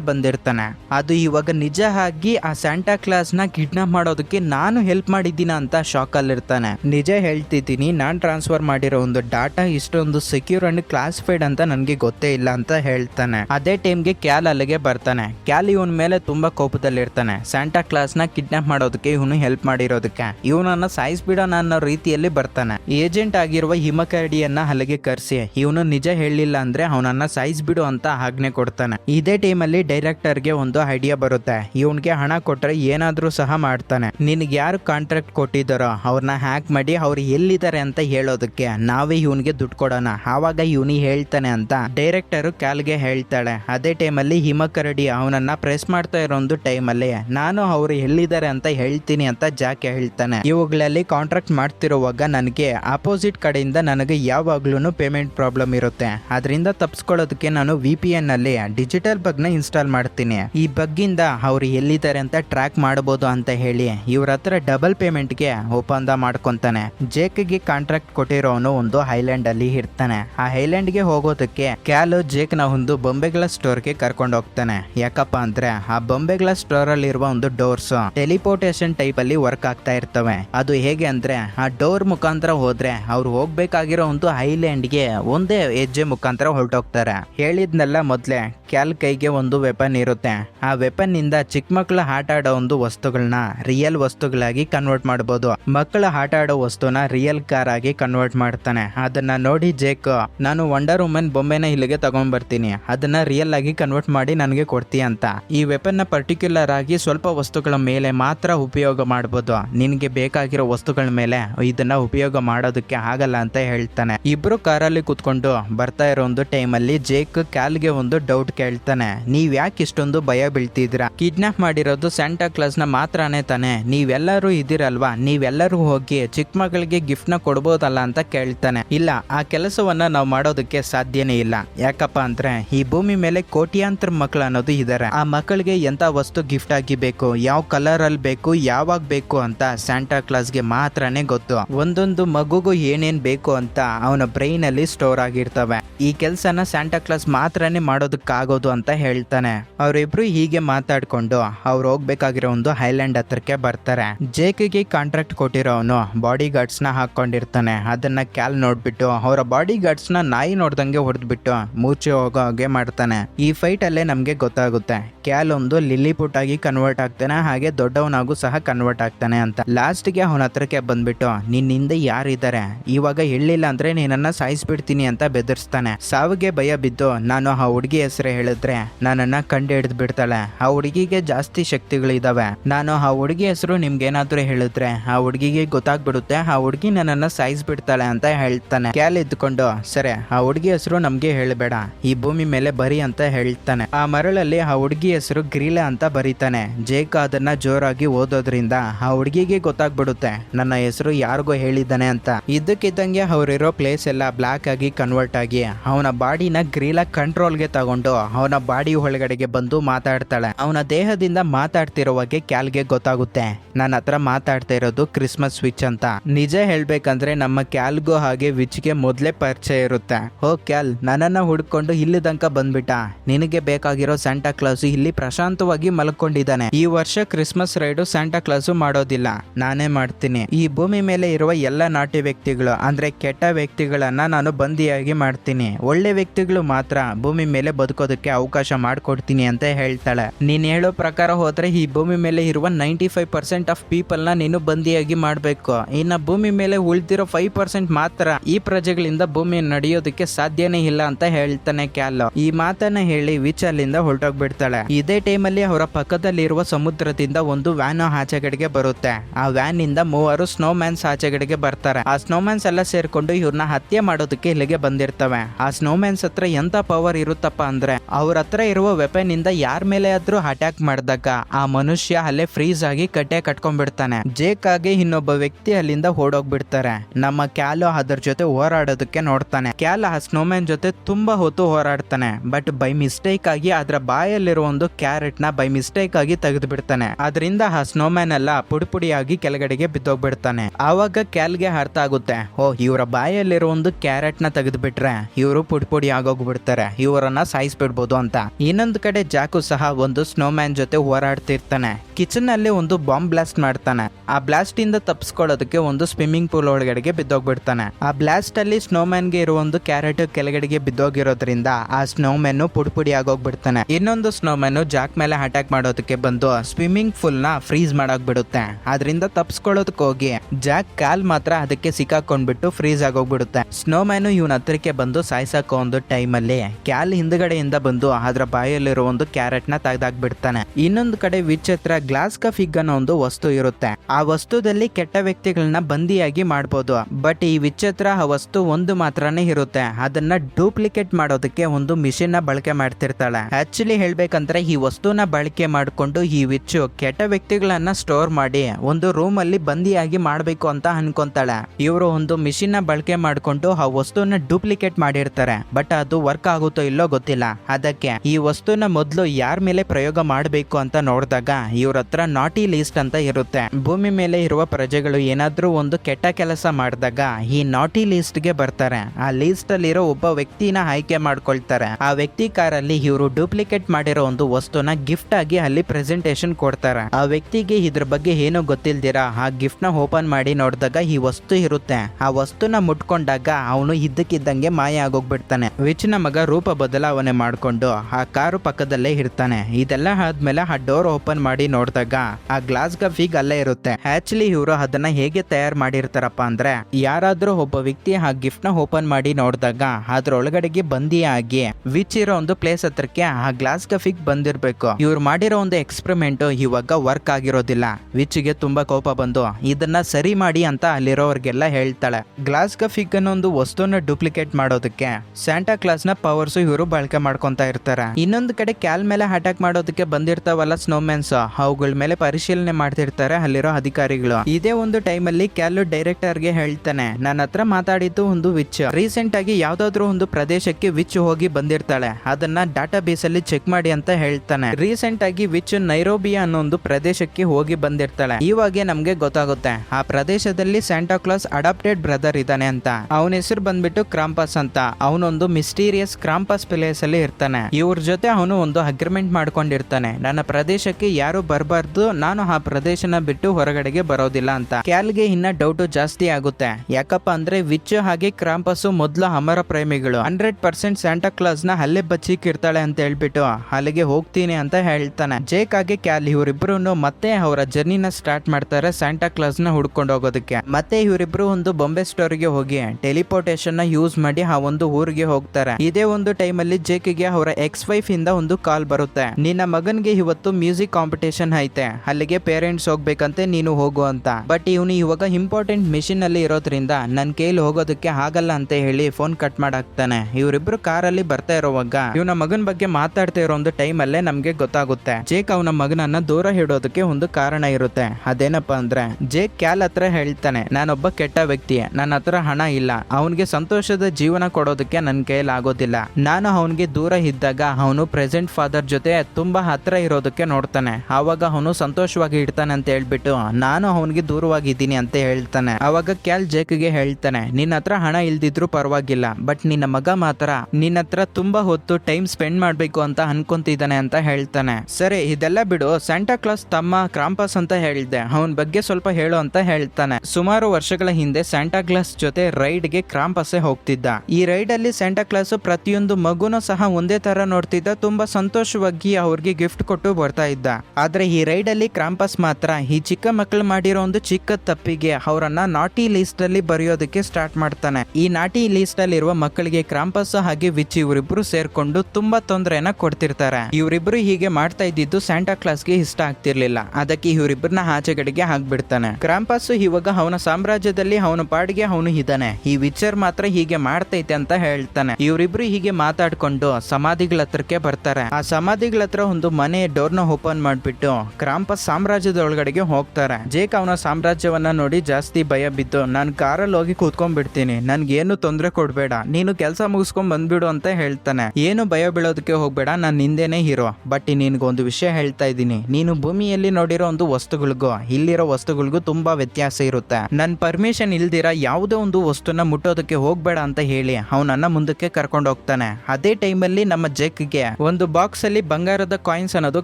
S1: ಬಂದಿರ್ತಾನೆ. ಅದು ಇವಾಗ ನಿಜ ಆಗಿ ಆ ಸ್ಯಾಂಟಾ ಕ್ಲಾಸ್ನ ಕಿಡ್ನಾಪ್ ಮಾಡೋದಕ್ಕೆ ನಾನು ಹೆಲ್ಪ್ ಮಾಡಿದ್ದೀನ ಅಂತ ಶಾಕ್ ಅಲ್ಲಿರ್ತಾನೆ. ನಿಜ ಹೇಳ್ತಿದ್ದೀನಿ, ನಾನು ಟ್ರಾನ್ಸ್ಫರ್ ಮಾಡಿರೋ ಒಂದು ಡಾಟಾ ಇಷ್ಟೊಂದು ಸೆಕ್ಯೂರ್ ಅಂಡ್ ಕ್ಲಾಸಿಫೈಡ್ ಅಂತ ನನಗೆ ಗೊತ್ತೇ ಇಲ್ಲ ಅಂತ ಹೇಳ್ತಾನೆ. ಅದೇ ಟೈಮ್ಗೆ ಕ್ಯಾಲ್ ಅಲ್ಲಿಗೆ ಬರ್ತಾನೆ. ಕ್ಯಾಲ್ ಇವನ್ ಮೇಲೆ ತುಂಬಾ ಕೋಪದಲ್ಲಿರ್ತಾನೆ. ಸ್ಯಾಂಟಾ ಕ್ಲಾಸ್ನ ಕಿಡ್ನಾಪ್ ಮಾಡೋದಕ್ಕೆ ಇವನು ಹೆಲ್ಪ್ ಮಾಡಿರೋದಕ್ಕೆ. ಇವನನ್ನ ಸಾಯಿಸ್ಬಿಡೋಣ ಅನ್ನೋ ರೀತಿಯಲ್ಲಿ ಬರ್ತಾನೆ. ಏಜೆಂಟ್ ಆಗಿರುವ ಹಿಮಕರಡಿಯನ್ನ ಅಲ್ಲಿಗೆ ಕರೆಸಿ. ಇವನು ನಿಜ ಹೇಳಿಲ್ಲ ಅಂದ್ರೆ ಅವನನ್ನ ಸಾಯಿಸ್ಬಿಡು ಅಂತ ಆಜ್ಞೆ ಕೊಡ್ತಾನೆ. ಇದೇ ಟೈಮಲ್ಲಿ ಡೈರೆಕ್ಟರ್ಗೆ ಒಂದು ಐಡಿಯಾ ಬರುತ್ತೆ. ಇವನ್ಗೆ ಹಣ ಕೊಟ್ರೆ ಏನಾದರೂ ಸಹ ಮಾಡ್ತಾನೆ. ನಿನಗೆ ಯಾರು ಕಾಂಟ್ರಾಕ್ಟ್ ಕೊಟ್ಟಿದ್ದಾರೋ ಅವ್ರನ್ನ ಹ್ಯಾಕ್ ಮಾಡಿ ಅವ್ರು ಎಲ್ಲಿದ್ದಾರೆ ಅಂತ ಹೇಳೋದಕ್ಕೆ ನಾವೇ ಇವನಿಗೆ ದುಡ್ಡು ಕೊಡೋಣ. ಆವಾಗ ಇವನಿ ಹೇಳ್ತಾನೆ ಅಂತ ಡೈರೆಕ್ಟರ್ ಕ್ಯಾಲ್ಗೆ ಹೇಳ್ತಾಳೆ. ಅದೇ ಟೈಮಲ್ಲಿ ಹಿಮಕರಡಿ ಅವನನ್ನ ಪ್ರೆಸ್ ಮಾಡ್ತಾ ಇರೋ ಒಂದು ಟೈಮಲ್ಲಿ ನಾನು ಅವ್ರು ಎಲ್ಲಿದ್ದಾರೆ ಅಂತ ಹೇಳ್ತೀನಿ ಅಂತ ಜಾಕ್ ಹೇಳ್ತಾನೆ. ಇವುಗಳಲ್ಲಿ ಕಾಂಟ್ರಾಕ್ಟ್ ಮಾಡ್ತಿರುವಾಗ ನನಗೆ ಆಪೋಸಿಟ್ ಕಡೆಯಿಂದ ನನಗೆ ಯಾವಾಗ್ಲೂ ಪೇಮೆಂಟ್ ಪ್ರಾಬ್ಲಮ್ ಇರುತ್ತೆ. ಅದರಿಂದ ತಪ್ಪಿಸ್ಕೊಳ್ಳೋದಕ್ಕೆ ನಾನು V P N digital bug ನ ಇನ್ಸ್ಟಾಲ್ ಮಾಡ್ತೀನಿ. ಈ ಬಗ್ಗಿಂದ ಅವ್ರು ಎಲ್ಲಿದ್ದಾರೆ ಅಂತ ಟ್ರ್ಯಾಕ್ ಮಾಡಬಹುದು ಅಂತ ಹೇಳಿ ಇವ್ರ ಹತ್ರ ಡಬಲ್ ಪೇಮೆಂಟ್ಗೆ ಒಪ್ಪಂದ ಮಾಡ್ಕೊಂತಾನೆ. ಜೇಕ್ಗೆ ಕಾಂಟ್ರಾಕ್ಟ್ ಕೊಟ್ಟಿರೋನು ಒಂದು ಹೈಲ್ಯಾಂಡ್ ಅಲ್ಲಿ ಇರ್ತಾನೆ. ಆ ಹೈಲ್ಯಾಂಡ್ಗೆ ಹೋಗೋದಕ್ಕೆ ಕ್ಯಾಲ್ ಜೇಕ್ನ ಒಂದು ಬೊಂಬೆಗಳ ಸ್ಟೋರ್ಗೆ ಕರ್ಕೊಂಡು ಹೋಗ್ತಾನೆ. ಯಾಕಪ್ಪ ಅಂದ್ರೆ ಆ ಬೊಂಬೆಗಳ ಸ್ಟೋರ್ ಅಲ್ಲಿ ಇರುವ ಒಂದು ಡೋರ್ಸ್ ಟೆಲಿಪೋರ್ಟೇಷನ್ ಟೈಪ್ ಅಲ್ಲಿ ವರ್ಕ್ ಆಗ್ತಾ ಇರ್ತವೆ. ಅದು ಹೇಗೆ ಅಂದ್ರೆ ಆ ಡೋರ್ ಮುಖಾಂತರ ಹೋದ್ರೆ ಅವ್ರು ಹೋಗ್ಬೇಕಾಗಿರೋ ಒಂದು ಹೈಲ್ಯಾಂಡ್ಗೆ ಒಂದೇ ಹೆಜ್ಜೆ ಮುಖಾಂತರ ಹೊರಟೋಗ್ತಾರೆ. ಹೇಳಿದ್ನೆಲ್ಲ ಮೊದ್ಲೆ, ಕ್ಯಾಲ್ ಕೈಗೆ ಒಂದು ವೆಪನ್ ಇರುತ್ತೆ. ಆ ವೆಪನ್ನಿಂದ ಚಿಕ್ಕ ಮಕ್ಕಳ ಆಟ ಆಡೋ ಒಂದು ವಸ್ತುಗಳನ್ನ ರಿಯಲ್ ವಸ್ತುಗಳಾಗಿ ಕನ್ವರ್ಟ್ ಮಾಡಬಹುದು ಮಕ್ಕಳ ಆಟ ಆಡೋ ವಸ್ತುನ ರಿಯಲ್ ಕಾರ್ ಆಗಿ ಕನ್ವರ್ಟ್ ಮಾಡ್ತಾನೆ. ಅದನ್ನ ನೋಡಿ ಜೇಕ್ ನಾನು ವಂಡರ್ ವುಮನ್ ಬೊಂಬೆನ ಇಲ್ಲಿಗೆ ತಗೊಂಡ್ ಬರ್ತೀನಿ ಅದನ್ನ ರಿಯಲ್ ಆಗಿ ಕನ್ವರ್ಟ್ ಮಾಡಿ ನನಗೆ ಕೊಡ್ತೀಯ ಅಂತ. ಈ ವೆಪನ್ನ ಪರ್ಟಿಕ್ಯುಲರ್ ಆಗಿ ಸ್ವಲ್ಪ ವಸ್ತುಗಳ ಮೇಲೆ ಮಾತ್ರ ಉಪಯೋಗ ಮಾಡಬಹುದು ನಿನಗೆ ಬೇಕಾಗಿರೋ ವಸ್ತುಗಳ ಮೇಲೆ ಇದನ್ನ ಉಪಯೋಗ ಮಾಡೋದಕ್ಕೆ ಆಗಲ್ಲ ಅಂತ ಹೇಳ್ತಾನೆ. ಇಬ್ರು ಕಾರಲ್ಲಿ ಕುತ್ಕೊಂಡು ಬರ್ತಾ ಇರೋ ಒಂದು ಟೈಮ್ ಅಲ್ಲಿ ಜೇಕ್ ಕ್ಯಾಲ್ಗೆ ಒಂದು ಡೌಟ್ ಕೇಳ್ತಾನೆ. ನೀವ್ ಯಾಕೆ ಇಷ್ಟೊಂದು ಭಯ ಬೀಳ್ತಿದ್ದೀರಾ? ಕಿಡ್ನಾಪ್ ಮಾಡಿರೋದು ಸ್ಯಾಂಟಾ ಕ್ಲಾಸ್ನ ಮಾತ್ರನೇ ತಾನೆ. ನೀವೆಲ್ಲರೂ ಇದಿರಲ್ವಾ ನೀವೆಲ್ಲರೂ ಹೋಗಿ ಚಿಕ್ಕ ಮಗಳಿಗೆ ಗಿಫ್ಟ್ನ ಕೊಡ್ಬೋದಲ್ಲ ಅಂತ ಕೇಳ್ತಾನೆ. ಇಲ್ಲ, ಆ ಕೆಲಸವನ್ನ ನಾವು ಮಾಡೋದಕ್ಕೆ ಸಾಧ್ಯನೇ ಇಲ್ಲ. ಯಾಕಪ್ಪ ಅಂದ್ರೆ, ಈ ಭೂಮಿ ಮೇಲೆ ಕೋಟ್ಯಾಂತರ ಮಕ್ಕಳು ಅನ್ನೋದು ಇದಾರೆ. ಆ ಮಕ್ಕಳಿಗೆ ಎಂತ ವಸ್ತು ಗಿಫ್ಟ್ ಆಗಿ ಬೇಕು? ಯಾವ ಕಲರ್ ಅಲ್ಲಿ ಬೇಕು? ಯಾವಾಗ ಬೇಕು ಅಂತ ಸ್ಯಾಂಟಾ ಕ್ಲಾಸ್ಗೆ ಮಾತ್ರನೇ ಗೊತ್ತು. ಒಂದೊಂದು ಮಗುಗೂ ಏನೇನ್ ಬೇಕು ಅಂತ ಅವನ ಬ್ರೈನ್ ಅಲ್ಲಿ ಸ್ಟೋರ್ ಆಗಿರ್ತವೆ. ಈ ಕೆಲಸನ ಸ್ಯಾಂಟಾ ಕ್ಲಾಸ್ ಮಾತ್ರನೇ ಮಾಡೋದಕ್ಕಾಗೋದು ಅಂತ ಹೇಳ್ತಾನೆ. ಅವರಿಬ್ರು ಹೀಗೆ ಮಾತಾಡ್ಕೊಂಡು ಅವ್ರು ಹೋಗ್ಬೇಕಾಗಿರೋ ಒಂದು ಹೈಲ್ಯಾಂಡ್ ಹತ್ರಕ್ಕೆ ಬರ್ತಾರೆ. ಜೇಕಿಗೆ ಕಾಂಟ್ರಾಕ್ಟ್ ಕೊಟ್ಟಿರೋನು ಬಾಡಿ ಗಾರ್ಡ್ಸ್ನ ಹಾಕೊಂಡಿರ್ತಾನೆ ಅದನ್ನ ಕ್ಯಾಲ್ ನೋಡ್ಬಿಟ್ಟು ಅವರ ಬಾಡಿ ಗಾರ್ಡ್ಸ್ನ ನಾಯಿ ನೋಡ್ದಂಗೆ ಹೊಡೆದ್ಬಿಟ್ಟು ಮೂರ್ಛೆ ಹೋಗೋ ಹಾಗೆ ಮಾಡ್ತಾನೆ. ಈ ಫೈಟ್ ಅಲ್ಲೇ ನಮ್ಗೆ ಗೊತ್ತಾಗುತ್ತೆ. ಕ್ಯಾಲ್ ಒಂದು ಲಿಲ್ಲಿಪುಟ್ ಆಗಿ ಕನ್ವರ್ಟ್ ಆಗ್ತಾನೆ, ಹಾಗೆ ದೊಡ್ಡವನಾಗೂ ಸಹ ಕನ್ವರ್ಟ್ ಆಗ್ತಾನೆ ಅಂತ. ಲಾಸ್ಟ್ಗೆ ಅವನ ಹತ್ರಕ್ಕೆ ಬಂದ್ಬಿಟ್ಟು ನಿನ್ನಿಂದ ಯಾರಿದ್ದಾರೆ? ಇವಾಗ ಹೇಳಿಲ್ಲ ಅಂದ್ರೆ ನೀನನ್ನ ಸಾಯಿಸ್ಬಿಡ್ತೀನಿ ಅಂತ ಬೆದರ್ಸ್ತಾನೆ. ಸಾವಿಗೆ ಭಯ ಬಿದ್ದು, ನಾನು ಆ ಹುಡುಗಿ ಹೆಸರು ಹೇಳಿದ್ರೆ ನನ್ನನ್ನ ಕಂಡು ಹಿಡಿದು ಬಿಡ್ತಾಳೆ ಆ ಹುಡುಗಿಗೆ ಜಾಸ್ತಿ ಶಕ್ತಿಗಳಿದಾವೆ. ನಾನು ಆ ಹುಡುಗಿ ಹೆಸರು ನಿಮ್ಗೇನಾದ್ರೂ ಹೇಳಿದ್ರೆ, ಆ ಹುಡುಗಿಗೆ ಗೊತ್ತಾಗ್ಬಿಡುತ್ತೆ, ಆ ಹುಡುಗಿ ನನ್ನನ್ನ ಸಾಯಿಸ್ಬಿಡ್ತಾಳೆ ಅಂತ ಹೇಳ್ತಾನೆ. ಕ್ಯಾಲ್ ಇದ್ಕೊಂಡು ಸರಿ, ಆ ಹುಡುಗಿ ಹೆಸರು ನಮ್ಗೆ ಹೇಳಬೇಡ. ಈ ಭೂಮಿ ಮೇಲೆ ಬರಿ ಅಂತ ಹೇಳ್ತಾನೆ. ಆ ಮರಳಲ್ಲಿ ಆ ಹುಡುಗಿ ಹೆಸರು ಗ್ರೀಲ ಅಂತ ಬರೀತಾನೆ. ಜೇಕ ಅದನ್ನ ಜೋರಾಗಿ ಓದೋದ್ರಿಂದ ಆ ಹುಡುಗಿಗೆ ಗೊತ್ತಾಗ್ಬಿಡುತ್ತೆ, ನನ್ನ ಹೆಸರು ಯಾರಿಗೋ ಹೇಳಿದ್ದಾನೆ ಅಂತ. ಇದ್ದಕ್ಕಿದ್ದಂಗೆ ಅವ್ರಿರೋ ಪ್ಲೇಸ್ ಎಲ್ಲ ಬ್ಲಾಕ್ ಆಗಿ ಕನ್ವರ್ಟ್ ಆಗಿ, ಅವನ ಬಾಡಿನ ಗ್ರೀಲ ಕಂಟ್ರೋಲ್ಗೆ ತಗೊಂಡು, ಅವನ ಬಾಡಿ ಒಳಗಡೆಗೆ ಬಂದು ಮಾತಾಡ್ತಾಳೆ. ಅವನ ದೇಹದಿಂದ ಮಾತಾಡ್ತಿರೋವಾಗೆ ಕ್ಯಾಲ್ಗೆ ಗೊತ್ತಾಗುತ್ತೆ. ನನ್ನ ಹತ್ರ ಮಾತಾಡ್ತಾ ಇರೋದು ಕ್ರಿಸ್ಮಸ್ ಸ್ವಿಚ್ ಅಂತ. ನಿಜ ಹೇಳ್ಬೇಕಂದ್ರೆ ನಮ್ಮ ಕ್ಯಾಲ್ಗೂ ಹಾಗೆ ವಿಚ್ಗೆ ಮೊದ್ಲೇ ಪರಿಚಯ ಇರುತ್ತೆ. ಹೋ ಕ್ಯಾಲ್, ನನ್ನನ್ನ ಹುಡ್ಕೊಂಡು ಇಲ್ಲಿ ತನಕ ಬಂದ್ಬಿಟ್ಟ. ನಿನಗೆ ಬೇಕಾಗಿರೋ ಸ್ಯಾಂಟಾ ಕ್ಲಾಸ್ ಇಲ್ಲಿ ಪ್ರಶಾಂತವಾಗಿ ಮಲ್ಕೊಂಡಿದ್ದಾನೆ. ಈ ವರ್ಷ ಕ್ರಿಸ್ಮಸ್ ರೈಡು ಸ್ಯಾಂಟಾ ಕ್ಲಾಸು ಮಾಡೋದಿಲ್ಲ. ನಾನೇ ಮಾಡ್ತೀನಿ. ಈ ಭೂಮಿ ಮೇಲೆ ಇರುವ ಎಲ್ಲ ನಾಟಿ ವ್ಯಕ್ತಿಗಳು, ಅಂದ್ರೆ ಕೆಟ್ಟ ವ್ಯಕ್ತಿಗಳನ್ನ ನಾನು ಬಂದಿಯಾಗಿ ಮಾಡ್ತೀನಿ. ಒಳ್ಳೆ ವ್ಯಕ್ತಿಗಳು ಮಾತ್ರ ಭೂಮಿ ಮೇಲೆ ಬದುಕೋದಕ್ಕೆ ಅವಕಾಶ ಮಾಡ್ಕೊಡ್ತೀನಿ ಅಂತ ಹೇಳ್ತಾಳೆ. ನೀನ್ ಹೇಳೋ ಪ್ರಕಾರ ಹೋದ್ರೆ ಈ ಭೂಮಿ ಮೇಲೆ ಇರುವ ನೈಂಟಿ ಫೈವ್ ಪರ್ಸೆಂಟ್ ಆಫ್ ಪೀಪಲ್ನ ನೀನು ಬಂದಿಯಾಗಿ ಮಾಡ್ಬೇಕು. ಇನ್ನ ಭೂಮಿ ಮೇಲೆ ಉಳಿದಿರೋ ಫೈವ್ ಪರ್ಸೆಂಟ್ ಮಾತ್ರ ಈ ಪ್ರಜೆಗಳಿಂದ ಭೂಮಿ ನಡೆಯೋದಕ್ಕೆ ಸಾಧ್ಯನೇ ಇಲ್ಲ ಅಂತ ಹೇಳ್ತಾನೆ ಕ್ಯಾಲ್. ಈ ಮಾತನ್ನ ಹೇಳಿ ವಿಚ್ ಅಲ್ಲಿಂದ ಹೊರಟೋಗ್ಬಿಡ್ತಾಳೆ. ಇದೇ ಟೈಮಲ್ಲಿ ಅವರ ಪಕ್ಕದಲ್ಲಿರುವ ಸಮುದ್ರದಿಂದ ಒಂದು ವ್ಯಾನ್ ಆಚೆಗಡೆಗೆ ಬರುತ್ತೆ. ಆ ವ್ಯಾನ್ ಇಂದ ಮೂವರು ಸ್ನೋ ಮ್ಯಾನ್ಸ್ ಆಚೆಗಡೆಗೆ ಬರ್ತಾರೆ. ಆ ಸ್ನೋ ಮ್ಯಾನ್ಸ್ ಎಲ್ಲ ಸೇರ್ಕೊಂಡು ಇವ್ರನ್ನ ಹತ್ಯೆ ಮಾಡೋದಕ್ಕೆ ಇಲ್ಲಿಗೆ ಬಂದಿರ್ತವೆ. ಆ ಸ್ನೋ ಮ್ಯಾನ್ಸ್ ಹತ್ರ ಎಂತ ಪವರ್ ಇರುತ್ತಪ್ಪ ಅಂದ್ರೆ, ಅವ್ರ ಹತ್ರ ಇರುವ ವೆಪನ್ ಇಂದ ಯಾರ ಮೇಲೆ ಆದ್ರೂ ಅಟ್ಯಾಕ್ ಮಾಡಿದಾಗ ಆ ಮನುಷ್ಯ ಅಲ್ಲೇ ಫ್ರೀಸ್ ಆಗಿ ಕಟ್ಟೆ ಕಟ್ಕೊಂಡ್ಬಿಡ್ತಾನೆ. ಜೇಕ್ ಆಗಿ ಇನ್ನೊಬ್ಬ ವ್ಯಕ್ತಿ ಅಲ್ಲಿಂದ ಓಡೋಗ್ಬಿಡ್ತಾರೆ. ನಮ್ಮ ಕ್ಯಾಲೋ ಅದ್ರ ಜೊತೆ ಹೋರಾಡೋದಕ್ಕೆ ನೋಡ್ತಾನೆ. ಕ್ಯಾಲ ಆ ಸ್ನೋಮ್ಯಾನ್ ಜೊತೆ ತುಂಬಾ ಹೊತ್ತು ಹೋರಾಡ್ತಾನೆ. ಬಟ್ ಬೈ ಮಿಸ್ಟೇಕ್ ಆಗಿ ಅದ್ರ ಬಾಯಲ್ಲಿರೋ ಒಂದು ಕ್ಯಾರೆಟ್ನ ಬೈ ಮಿಸ್ಟೇಕ್ ಆಗಿ ತೆಗೆದು ಬಿಡ್ತಾನೆ ಅದರಿಂದ ಆ ಸ್ನೋಮ್ಯಾನ್ ಎಲ್ಲ ಪುಡಿ ಪುಡಿಯಾಗಿ ಕೆಳಗಡೆಗೆ ಬಿದ್ದೋಗ್ಬಿಡ್ತಾನೆ. ಆವಾಗ ಕ್ಯಾಲ್ಗೆ ಅರ್ಥ ಆಗುತ್ತೆ. ಓ ಇವರ ಬಾಯಲ್ಲಿರೋ ಒಂದು ಕ್ಯಾರೆಟ್ನ ತೆಗೆದು ಬಿಟ್ರೆ ಇವರು ಪುಡಿ ಪುಡಿ ಆಗೋಗ್ಬಿಡ್ತಾರೆ. ಇವರನ್ನ ಸಾಯಿಸ್ಬಿಡ್ಬೋದು ಅಂತ. ಇನ್ನೊಂದು ಕಡೆ ಜಾಕು ಸಹ ಒಂದು ಸ್ನೋಮ್ಯಾನ್ ಜೊತೆ ಹೋರಾಡ್ತಿರ್ತಾನೆ. ಕಿಚನ್ ಅಲ್ಲಿ ಒಂದು ಬಾಂಬ್ ಬ್ಲಾಸ್ಟ್ ಮಾಡ್ತಾನೆ. ಆ ಬ್ಲಾಸ್ಟ್ ಇಂದ ತಪ್ಪಿಸ್ಕೊಳ್ಳೋದಕ್ಕೆ ಒಂದು ಸ್ವಿಮ್ಮಿಂಗ್ ಪೂಲ್ ಒಳಗಡೆಗೆ ಬಿದ್ದೋಗ್ಬಿಡ್ತಾನೆ. ಆ ಬ್ಲಾಸ್ಟ್ ಅಲ್ಲಿ ಸ್ನೋಮ್ಯಾನ್ಗೆ ಇರುವ ಒಂದು ಕ್ಯಾರೆಟ್ ಕೆಳಗಡೆಗೆ ಬಿದ್ದೋಗಿರೋದ್ರಿಂದ ಆ ಸ್ನೋಮ್ಯಾನ್ ಪುಡಿ ಪುಡಿ ಆಗೋಗ್ಬಿಡ್ತಾನೆ. ಇನ್ನೊಂದು ಸ್ನೋಮ್ಯಾನ್ ಜಾಕ್ ಮೇಲೆ ಅಟ್ಯಾಕ್ ಮಾಡೋದಕ್ಕೆ ಬಂದು ಸ್ವಿಮ್ಮಿಂಗ್ ಪೂಲ್ನ ಫ್ರೀಸ್ ಮಾಡಕ್ ಬಿಡುತ್ತೆ ಅದರಿಂದ ತಪ್ಪಿಸ್ಕೊಳ್ಳೋದಕ್ಕೆ ಹೋಗಿ ಜಾಕ್ ಕಾಲ್ ಮಾತ್ರ ಅದಕ್ಕೆ ಸಿಕ್ಕಾಕೊಂಡ್ಬಿಟ್ಟು ಫ್ರೀಸ್ ಆಗೋಗ್ಬಿಡುತ್ತೆ. ಸ್ನೋಮ್ಯಾನ್ ಇವನ ಹತ್ರಕ್ಕೆ ಬಂದು ಸಾಯ್ಸಾಕೋ ಒಂದು ಟೈಮಲ್ಲಿ ಕ್ಯಾಲ್ ಹಿಂದ್ಗಡೆಯಿಂದ ಬಂದು ಅದರ ಬಾಯಲ್ಲಿರೋ ಒಂದು ಕ್ಯಾರೆಟ್ನ ತೆಗ್ದಾಕ್ಬಿಡ್ತಾನೆ. ಇನ್ನೊಂದು ಕಡೆ ವಿಚ್ ಹತ್ರ ಗ್ಲಾಸ್ ಫಿಗ್ ಅನ್ನೋ ಒಂದು ವಸ್ತು ಇರುತ್ತೆ. ಆ ವಸ್ತುದಲ್ಲಿ ಕೆಟ್ಟ ವ್ಯಕ್ತಿಗಳನ್ನ ಬಂದಿಯಾಗಿ ಮಾಡಬಹುದು ಬಟ್ ಈ ವಿಚ್ ಹತ್ರ ಆ ವಸ್ತು ಒಂದು ಮಾತ್ರನೇ ಇರುತ್ತೆ. ಅದನ್ನ ಡೂಪ್ಲಿಕೇಟ್ ಮಾಡೋದಕ್ಕೆ ಒಂದು ಮಿಷಿನ್ನ ಬಳಕೆ ಮಾಡ್ತಿರ್ತಾಳೆ. ಆಕ್ಚುಲಿ ಹೇಳ್ಬೇಕಂದ್ರೆ ಈ ವಸ್ತುನ ಬಳಕೆ ಮಾಡಿಕೊಂಡು ಈ ವಿಚ್ಚು ಕೆಟ್ಟ ವ್ಯಕ್ತಿಗಳನ್ನ ಸ್ಟೋರ್ ಮಾಡಿ ಒಂದು ರೂಮ್ ಅಲ್ಲಿ ಬಂದಿಯಾಗಿ ಮಾಡಬೇಕು ಅಂತ ಅನ್ಕೊಂತಾಳೆ. ಇವರು ಒಂದು ಮಿಷಿನ್ನ ಬಳಕೆ ಮಾಡಿಕೊಂಡು ಆ ವಸ್ತುನ ಡೂಪ್ಲಿಕೇಟ್ ಮಾಡಿರ್ತಾರೆ. ಬಟ್ ಅದು ವರ್ಕ್ ಆಗುತ್ತೋ ಇಲ್ಲೋ ಗೊತ್ತಿಲ್ಲ. ಅದಕ್ಕೆ ಈ ವಸ್ತುನ ಮೊದಲು ಯಾರ ಮೇಲೆ ಪ್ರಯೋಗ ಮಾಡಬೇಕು ಅಂತ ನೋಡಿದಾಗ ಇವ್ರ ಹತ್ರ ನಾಟಿ ಲೀಸ್ಟ್ ಅಂತ ಇರುತ್ತೆ. ಭೂಮಿ ಮೇಲೆ ಇರುವ ಪ್ರಜೆಗಳು ಏನಾದರೂ ಒಂದು ಕೆಟ್ಟ ಕೆಲಸ ಮಾಡಿದಾಗ ಈ ನಾಟಿ ಲೀಸ್ಟ್ಗೆ ಬರ್ತಾರೆ. ಆ ಲೀಸ್ಟ್ ಅಲ್ಲಿರೋ ಒಬ್ಬ ವ್ಯಕ್ತಿನ ಆಯ್ಕೆ ಮಾಡ್ಕೊಳ್ತಾರೆ. ಆ ವ್ಯಕ್ತಿ ಕಾರಲ್ಲಿ ಇವರು ಡೂಪ್ಲಿಕೇಟ್ ಮಾಡಿರೋ ಒಂದು ವಸ್ತುನ ಗಿಫ್ಟ್ ಆಗಿ ಅಲ್ಲಿ ಪ್ರೆಸೆಂಟೇಶನ್ ಕೊಡ್ತಾರೆ. ಆ ವ್ಯಕ್ತಿಗೆ ಇದ್ರ ಬಗ್ಗೆ ಏನು ಗೊತ್ತಿಲ್ದಿರಾ? ಆ ಗಿಫ್ಟ್ನ ಓಪನ್ ಮಾಡಿ ನೋಡಿದಾಗ ಈ ವಸ್ತು ಇರುತ್ತೆ. ಆ ವಸ್ತುನ ಮುಟ್ಕೊಂಡಾಗ ಅವನು ಇದ್ದಕ್ಕಿದ್ದಂಗೆ ಮಾಯ ಆಗೋಗ್ಬಿಡ್ತಾನೆ. ವಿಚ್ನ ಮಗ ರೂಪ ಬದಲಾವಣೆ ಮಾಡ್ಕೊಂಡು ಆ ಕಾರು ಪಕ್ಕದಲ್ಲೇ ಇರ್ತಾನೆ. ಇದೆಲ್ಲ ಆದ್ಮೇಲೆ ಆ ಡೋರ್ ಓಪನ್ ಮಾಡಿ ನೋಡಿದಾಗ ಆ ಗ್ಲಾಸ್ ಗಫಿಗ್ ಅಲ್ಲೇ ಇರುತ್ತೆ. ಆಕ್ಚುಲಿ ಇವರು ಅದನ್ನ ಹೇಗೆ ತಯಾರು ಮಾಡಿರ್ತಾರಪ್ಪ ಅಂದ್ರೆ, ಯಾರಾದ್ರೂ ಒಬ್ಬ ವ್ಯಕ್ತಿ ಆ ಗಿಫ್ಟ್ನ ಓಪನ್ ಮಾಡಿ ನೋಡಿದಾಗ ಅದ್ರೊಳಗಡೆಗೆ ಆಗಿ ವಿಚ್ ಇರೋ ಒಂದು ಪ್ಲೇಸ್ ಹತ್ರಕ್ಕೆ ಆ ಗ್ಲಾಸ್ ಗಫಿಗ್ ಬಂದಿರ್ಬೇಕು. ಇವ್ರು ಮಾಡಿರೋ ಒಂದು ಎಕ್ಸ್ಪೆರಿಮೆಂಟ್ ಇವಾಗ ವರ್ಕ್ ಆಗಿರೋದಿಲ್ಲ. ವಿಚ್ಗೆ ತುಂಬಾ ಕೋಪ ಬಂದು, ಇದನ್ನ ಸರಿ ಮಾಡಿ ಅಂತ ಅಲ್ಲಿರೋರ್ಗೆಲ್ಲ ಹೇಳ್ತಾಳೆ. ಗ್ಲಾಸ್ ಗಫಿಗ್ ಅನ್ನೋ ಒಂದು ವಸ್ತುನ ಡೂಪ್ಲಿಕೇಟ್ ಮಾಡೋದಕ್ಕೆ ಸ್ಯಾಂಟಾ ಕ್ಲಾಸ್ನ ಪವರ್ಸ್ ಇವರು ಬಳಕೆ ಮಾಡ್ಕೊಂತ ಇರ್ತಾರೆ. ಇನ್ನೊಂದು ಕಡೆ ಕ್ಯಾಲ್ ಮೇಲೆ ಅಟ್ಯಾಕ್ ಮಾಡೋದಕ್ಕೆ ಬಂದಿರ್ತಾವಲ್ಲ ಸ್ನೋಮ್ಯಾನ್ಸ್ ಅವುಗಳ ಮೇಲೆ ಪರಿಶೀಲನೆ ಮಾಡ್ತಿರ್ತಾರೆ ಅಲ್ಲಿರೋ ಅಧಿಕಾರಿಗಳು. ಇದೇ ಒಂದು ಟೈಮ್ ಅಲ್ಲಿ ಕ್ಯಾಲ್ ಡೈರೆಕ್ಟರ್ಗೆ ಹೇಳ್ತಾನೆ ನನ್ನ ಹತ್ರ ಮಾತಾಡಿದ್ದು ಒಂದು ವಿಚ್ ರೀಸೆಂಟ್ ಆಗಿ ಯಾವ್ದಾದ್ರು ಒಂದು ಪ್ರದೇಶಕ್ಕೆ ವಿಚ್ ಹೋಗಿ ಬಂದಿರ್ತಾಳೆ. ಅದನ್ನ ಡಾಟಾ ಬೇಸ್ ಅಲ್ಲಿ ಚೆಕ್ ಮಾಡಿ ಅಂತ ಹೇಳ್ತಾನೆ. ರೀಸೆಂಟ್ ಆಗಿ ವಿಚ್ ನೈರೋಬಿಯಾ ಅನ್ನೋ ಒಂದು ಪ್ರದೇಶಕ್ಕೆ ಹೋಗಿ ಬಂದಿರ್ತಾಳೆ. ಇವಾಗೆ ನಮ್ಗೆ ಗೊತ್ತಾಗುತ್ತೆ, ಆ ಪ್ರದೇಶದಲ್ಲಿ ಸ್ಯಾಂಟಾ ಕ್ಲಾಸ್ ಅಡಾಪ್ಟೆಡ್ ಬ್ರದರ್ ಇದ್ದಾನೆ ಅಂತ. ಅವನ ಹೆಸರು ಬಂದ್ಬಿಟ್ಟು ಕ್ರಾಂಪಸ್ ಅಂತ. ಅವನೊಂದು ಮಿಸ್ಟೀರಿಯಸ್ ಕ್ರಾಂಪಸ್ ಪ್ಲೇಸ್ ಅಲ್ಲಿ ಇರ್ತಾನೆ. ಇವ್ರ ಜೊತೆ ಅವನು ಒಂದು ಅಗ್ರಿಮೆಂಟ್ ಮಾಡ್ಕೊಂಡಿರ್ತಾನೆ. ನನ್ನ ಪ್ರದೇಶಕ್ಕೆ ಯಾರು ಬರಬಾರ್ದು, ನಾನು ಆ ಪ್ರದೇಶನ ಬಿಟ್ಟು ಹೊರಗಡೆಗೆ ಬರೋದಿಲ್ಲ ಅಂತ. ಕ್ಯಾಲ್ಗೆ ಇನ್ನ ಡೌಟ್ ಜಾಸ್ತಿ ಆಗುತ್ತೆ. ಯಾಕಪ್ಪ ಅಂದ್ರೆ ವಿಚ್ ಹಾಗೆ ಕ್ರಾಂಪಸ್ ಮೊದ್ಲು ಅಮರ ಪ್ರೇಮಿಗಳು. ಹಂಡ್ರೆಡ್ ಪರ್ಸೆಂಟ್ ಸ್ಯಾಂಟಾ ಕ್ಲಾಸ್ನ ಅಲ್ಲೇ ಬಚ್ಚಿಕ್ಕಿರ್ತಾಳೆ ಅಂತ ಹೇಳ್ಬಿಟ್ಟು ಅಲ್ಲಿಗೆ ಹೋಗ್ತೀನಿ ಅಂತ ಹೇಳ್ತಾನೆ. ಜೇಕ್ ಆಗಿ ಕ್ಯಾಲ್ ಇವರಿಬ್ರು ಮತ್ತೆ ಅವರ ಜರ್ನಿನ ಸ್ಟಾರ್ಟ್ ಮಾಡ್ತಾರೆ ಸ್ಯಾಂಟಾ ಕ್ಲಾಸ್ನ ಹುಡ್ಕೊಂಡು ಹೋಗೋದಕ್ಕೆ. ಮತ್ತೆ ಇವರಿಬ್ರು ಒಂದು ಬೊಂಬೆ ಸ್ಟೋರಿಗೆ ಹೋಗಿ ಟೆಲಿಪೋರ್ಟೇಷನ್ನ ಯೂಸ್ ಮಾಡಿ ಆ ಒಂದು ಊರಿಗೆ ಹೋಗ್ತಾರೆ. ಇದೇ ಒಂದು ಟೈಮ್ ಅಲ್ಲಿ ಜೇಕಿಗೆ ಅವರ ಎಕ್ಸ್ ವೈಫ್ ಇಂದ ಒಂದು ಕಾಲ್ ಬರುತ್ತೆ. ನಿನ್ನ ಮಗನ್ಗೆ ಇವತ್ತು ಮ್ಯೂಸಿಕ್ ಕಾಂಪಿಟೇಷನ್ ಐತೆ. ಅಲ್ಲಿಗೆ ಪೇರೆಂಟ್ಸ್ ಹೋಗ್ಬೇಕಂತೆ, ನೀನು ಹೋಗು ಅಂತ. ಬಟ್ ಇವನು ಇವಾಗ ಇಂಪಾರ್ಟೆಂಟ್ ಮಿಷಿನ್ ಅಲ್ಲಿ ಇರೋದ್ರಿಂದ ನನ್ ಕೈಲಿ ಹೋಗೋದಕ್ಕೆ ಆಗಲ್ಲ ಅಂತ ಹೇಳಿ ಫೋನ್ ಕಟ್ ಮಾಡಾಕ್ತಾನೆ ಇವರಿಬ್ರು ಕಾರಲ್ಲಿ ಬರ್ತಾ ಇರೋವಾಗ ಇವನ ಮಗನ್ ಬಗ್ಗೆ ಮಾತಾಡ್ತಾ ಇರೋ ಒಂದು ಟೈಮ್ ಅಲ್ಲೇ ನಮ್ಗೆ ಗೊತ್ತಾಗುತ್ತೆ. ಜೇಕ್ ಅವನ ಮಗನನ್ನ ದೂರ ಹಿಡೋದಕ್ಕೆ ಒಂದು ಕಾರಣ ಇರುತ್ತೆ. ಅದೇನಪ್ಪ ಅಂದ್ರೆ ಜೇಕ್ ಕ್ಯಾಲ್ ಹತ್ರ ಹೇಳ್ತಾನೆ, ನಾನೊಬ್ಬ ಕೆಟ್ಟ ವ್ಯಕ್ತಿ ನನ್ನ ಹತ್ರ ಹಣ ಇಲ್ಲ. ಅವನಿಗೆ ಸಂತೋಷದ ಜೀವನ ಕೊಡೋದಕ್ಕೆ ನನ್ನ ಕೈಯಲ್ಲಿ ಆಗೋದಿಲ್ಲ ನಾನು ಅವನಿಗೆ ದೂರ ಇದ್ದಾಗ ಅವನು ಪ್ರೆಸೆಂಟ್ ಫಾದರ್ ಜೊತೆ ತುಂಬಾ ಹತ್ರ ಇರೋದಕ್ಕೆ ನೋಡ್ತಾನೆ. ಆವಾಗ ಅವನು ಸಂತೋಷವಾಗಿ ಇಡ್ತಾನೆ ಅಂತ ಹೇಳ್ಬಿಟ್ಟು, ನಾನು ಅವನಿಗೆ ದೂರವಾಗಿದ್ದೀನಿ ಅಂತ ಹೇಳ್ತಾನೆ. ಅವಾಗ ಕ್ಯಾಲ್ ಜೇಕ್ಗೆ ಹೇಳ್ತಾನೆ, ನಿನ್ನ ಹತ್ರ ಹಣ ಇಲ್ದಿದ್ರು ಪರವಾಗಿಲ್ಲ ಬಟ್ ನಿನ್ನ ಮಗ ಮಾತ್ರ, ನಿನ್ನ ಹತ್ರ ತುಂಬಾ ಹೊತ್ತು ಟೈಮ್ ಸ್ಪೆಂಡ್ ಮಾಡ್ಬೇಕು ಅಂತ ಅನ್ಕೊಂತಿದ್ದಾನೆ ಅಂತ ಹೇಳ್ತಾನೆ. ಸರಿ, ಇದೆಲ್ಲ ಬಿಡು. ಸ್ಯಾಂಟಾ ಕ್ಲಾಸ್ ತಮ್ಮ ಕ್ರಾಂಪಸ್ ಅಂತ ಹೇಳಿದ್ದೆ. ಅವನ ಬಗ್ಗೆ ಸ್ವಲ್ಪ ಹೇಳು ಅಂತ ಹೇಳ್ತಾನೆ. ಸುಮಾರು ವರ್ಷಗಳ ಹಿಂದೆ ಸ್ಯಾಂಟಾ ಕ್ಲಾಸ್ ಜೊತೆ ರೈಡ್ಗೆ ಕ್ರಾಂಪಸ್ಸೇ ಹೋಗ್ತಿದ್ದ. ಈ ರೈಡ್ ಅಲ್ಲಿ ಸ್ಯಾಂಟಾ ಕ್ಲಾಸ್ ಪ್ರತಿಯೊಂದು ಮಗುನೂ ಸಹ ಒಂದೇ ತರ ನೋಡ್ತಿದ್ದ ತುಂಬಾ ಸಂತೋಷವಾಗಿ ಅವ್ರಿಗೆ ಗಿಫ್ಟ್ ಕೊಟ್ಟು ಬರ್ತಾ ಇದ್ದ. ಆದ್ರೆ ಈ ರೈಡ್ ಅಲ್ಲಿ ಕ್ರಾಂಪಸ್ ಮಾತ್ರ ಈ ಚಿಕ್ಕ ಮಕ್ಕಳು ಮಾಡಿರೋ ಒಂದು ಚಿಕ್ಕ ತಪ್ಪಿಗೆ ಅವರನ್ನ ನಾಟಿ ಲಿಸ್ಟ್ ಅಲ್ಲಿ ಬರೆಯೋದಕ್ಕೆ ಸ್ಟಾರ್ಟ್ ಮಾಡ್ತಾನೆ. ಈ ನಾಟಿ ಲಿಸ್ಟ್ ಅಲ್ಲಿ ಇರುವ ಮಕ್ಕಳಿಗೆ ಕ್ರಾಂಪಸ್ ಹಾಗೆ ವಿಚ್ ಇವರಿಬ್ರು ಸೇರ್ಕೊಂಡು ತುಂಬಾ ತೊಂದರೆನ ಕೊಡ್ತಿರ್ತಾರೆ. ಇವರಿಬ್ರು ಹೀಗೆ ಮಾಡ್ತಾ ಇದ್ದಿದ್ದು ಸ್ಯಾಂಟಾ ಕ್ಲಾಸ್ಗೆ ಇಷ್ಟ ಆಗ್ತಿರ್ಲಿಲ್ಲ. ಅದಕ್ಕೆ ಇವರಿಬ್ಬರನ್ನ ಆಚೆಗಡೆಗೆ ಹಾಕ್ಬಿಡ್ತಾನೆ. ಕ್ರಾಂಪಸ್ ಇವಾಗ ಅವನ ಸಾಮ್ರಾಜ್ಯದಲ್ಲಿ ಅವನ ಪಾಡಿಗೆ ಅವನು ಇದ್ದಾನೆ. ಈ ವಿಚರ್ ಮಾತ್ರ ಹೀಗೆ ಮಾಡ್ತೈತೆ ಅಂತ ಹೇಳ್ತಾನೆ. ಇವರಿಬ್ರು ಹೀಗೆ ಮಾತಾಡ್ಕೊಂಡು ಸಮಾಧಿಗಳ ಹತ್ರಕ್ಕೆ ಬರ್ತಾರೆ. ಆ ಸಮಾಧಿಗಳ ಹತ್ರ ಒಂದು ಮನೆ ಡೋರ್ನ ಓಪನ್ ಮಾಡ್ಬಿಟ್ಟು ಕ್ರಾಂಪಸ್ ಸಾಮ್ರಾಜ್ಯದ ಒಳಗಡೆಗೆ ಹೋಗ್ತಾರೆ. ಜೇಕ್ ಅವನ ಸಾಮ್ರಾಜ್ಯವನ್ನ ನೋಡಿ ಜಾಸ್ತಿ ಭಯ ಬಿದ್ದು, ನಾನು ಕಾರಲ್ಲಿ ಹೋಗಿ ಕೂತ್ಕೊಂಡ್ಬಿಡ್ತೀನಿ. ನನ್ಗೇನು ತೊಂದರೆ ಕೊಡ್ಬೇಡ. ನೀನು ಕೆಲಸ ಮುಗಿಸ್ಕೊಂಡ್ ಬಂದ್ಬಿಡು ಅಂತ ಹೇಳ್ತಾನೆ. ಏನು ಭಯ ಬೀಳೋದಕ್ಕೆ ಹೋಗ್ಬೇಡ. ನಾನು ನಿಂದೇನೆ ಹೀರೋ. ಬಟ್ ನಿನ್ಗೊಂದು ವಿಷಯ ಹೇಳ್ತಾ ಇದ್ದೀನಿ. ನೀನು ಭೂಮಿಯಲ್ಲಿ ನೋಡಿರೋ ಒಂದು ವಸ್ತುಗಳಿಗೂ, ಇಲ್ಲಿರೋ ವಸ್ತುಗಳಿಗೂ ತುಂಬಾ ವ್ಯತ್ಯಾಸ ಇರುತ್ತೆ. ನನ್ ಪರ್ಮಿಷನ್ ಇಲ್ದಿರ ಯಾವುದೋ ಒಂದು ವಸ್ತುನ ಮುಟ್ಟೋದಕ್ಕೆ ಹೋಗ್ಬೇಡ ಅಂತ ಹೇಳಿ, ಅವನನ್ನ ಮುಂದಕ್ಕೆ ಕರ್ಕೊಂಡು ಹೋಗ್ತಾನೆ. ಅದೇ ಟೈಮಲ್ಲಿ ನಮ್ಮ ಜೆಕ್ಗೆ ಒಂದು ಬಾಕ್ಸ್ ಅಲ್ಲಿ ಬಂಗಾರದ ಕಾಯಿನ್ಸ್ ಅನ್ನೋದು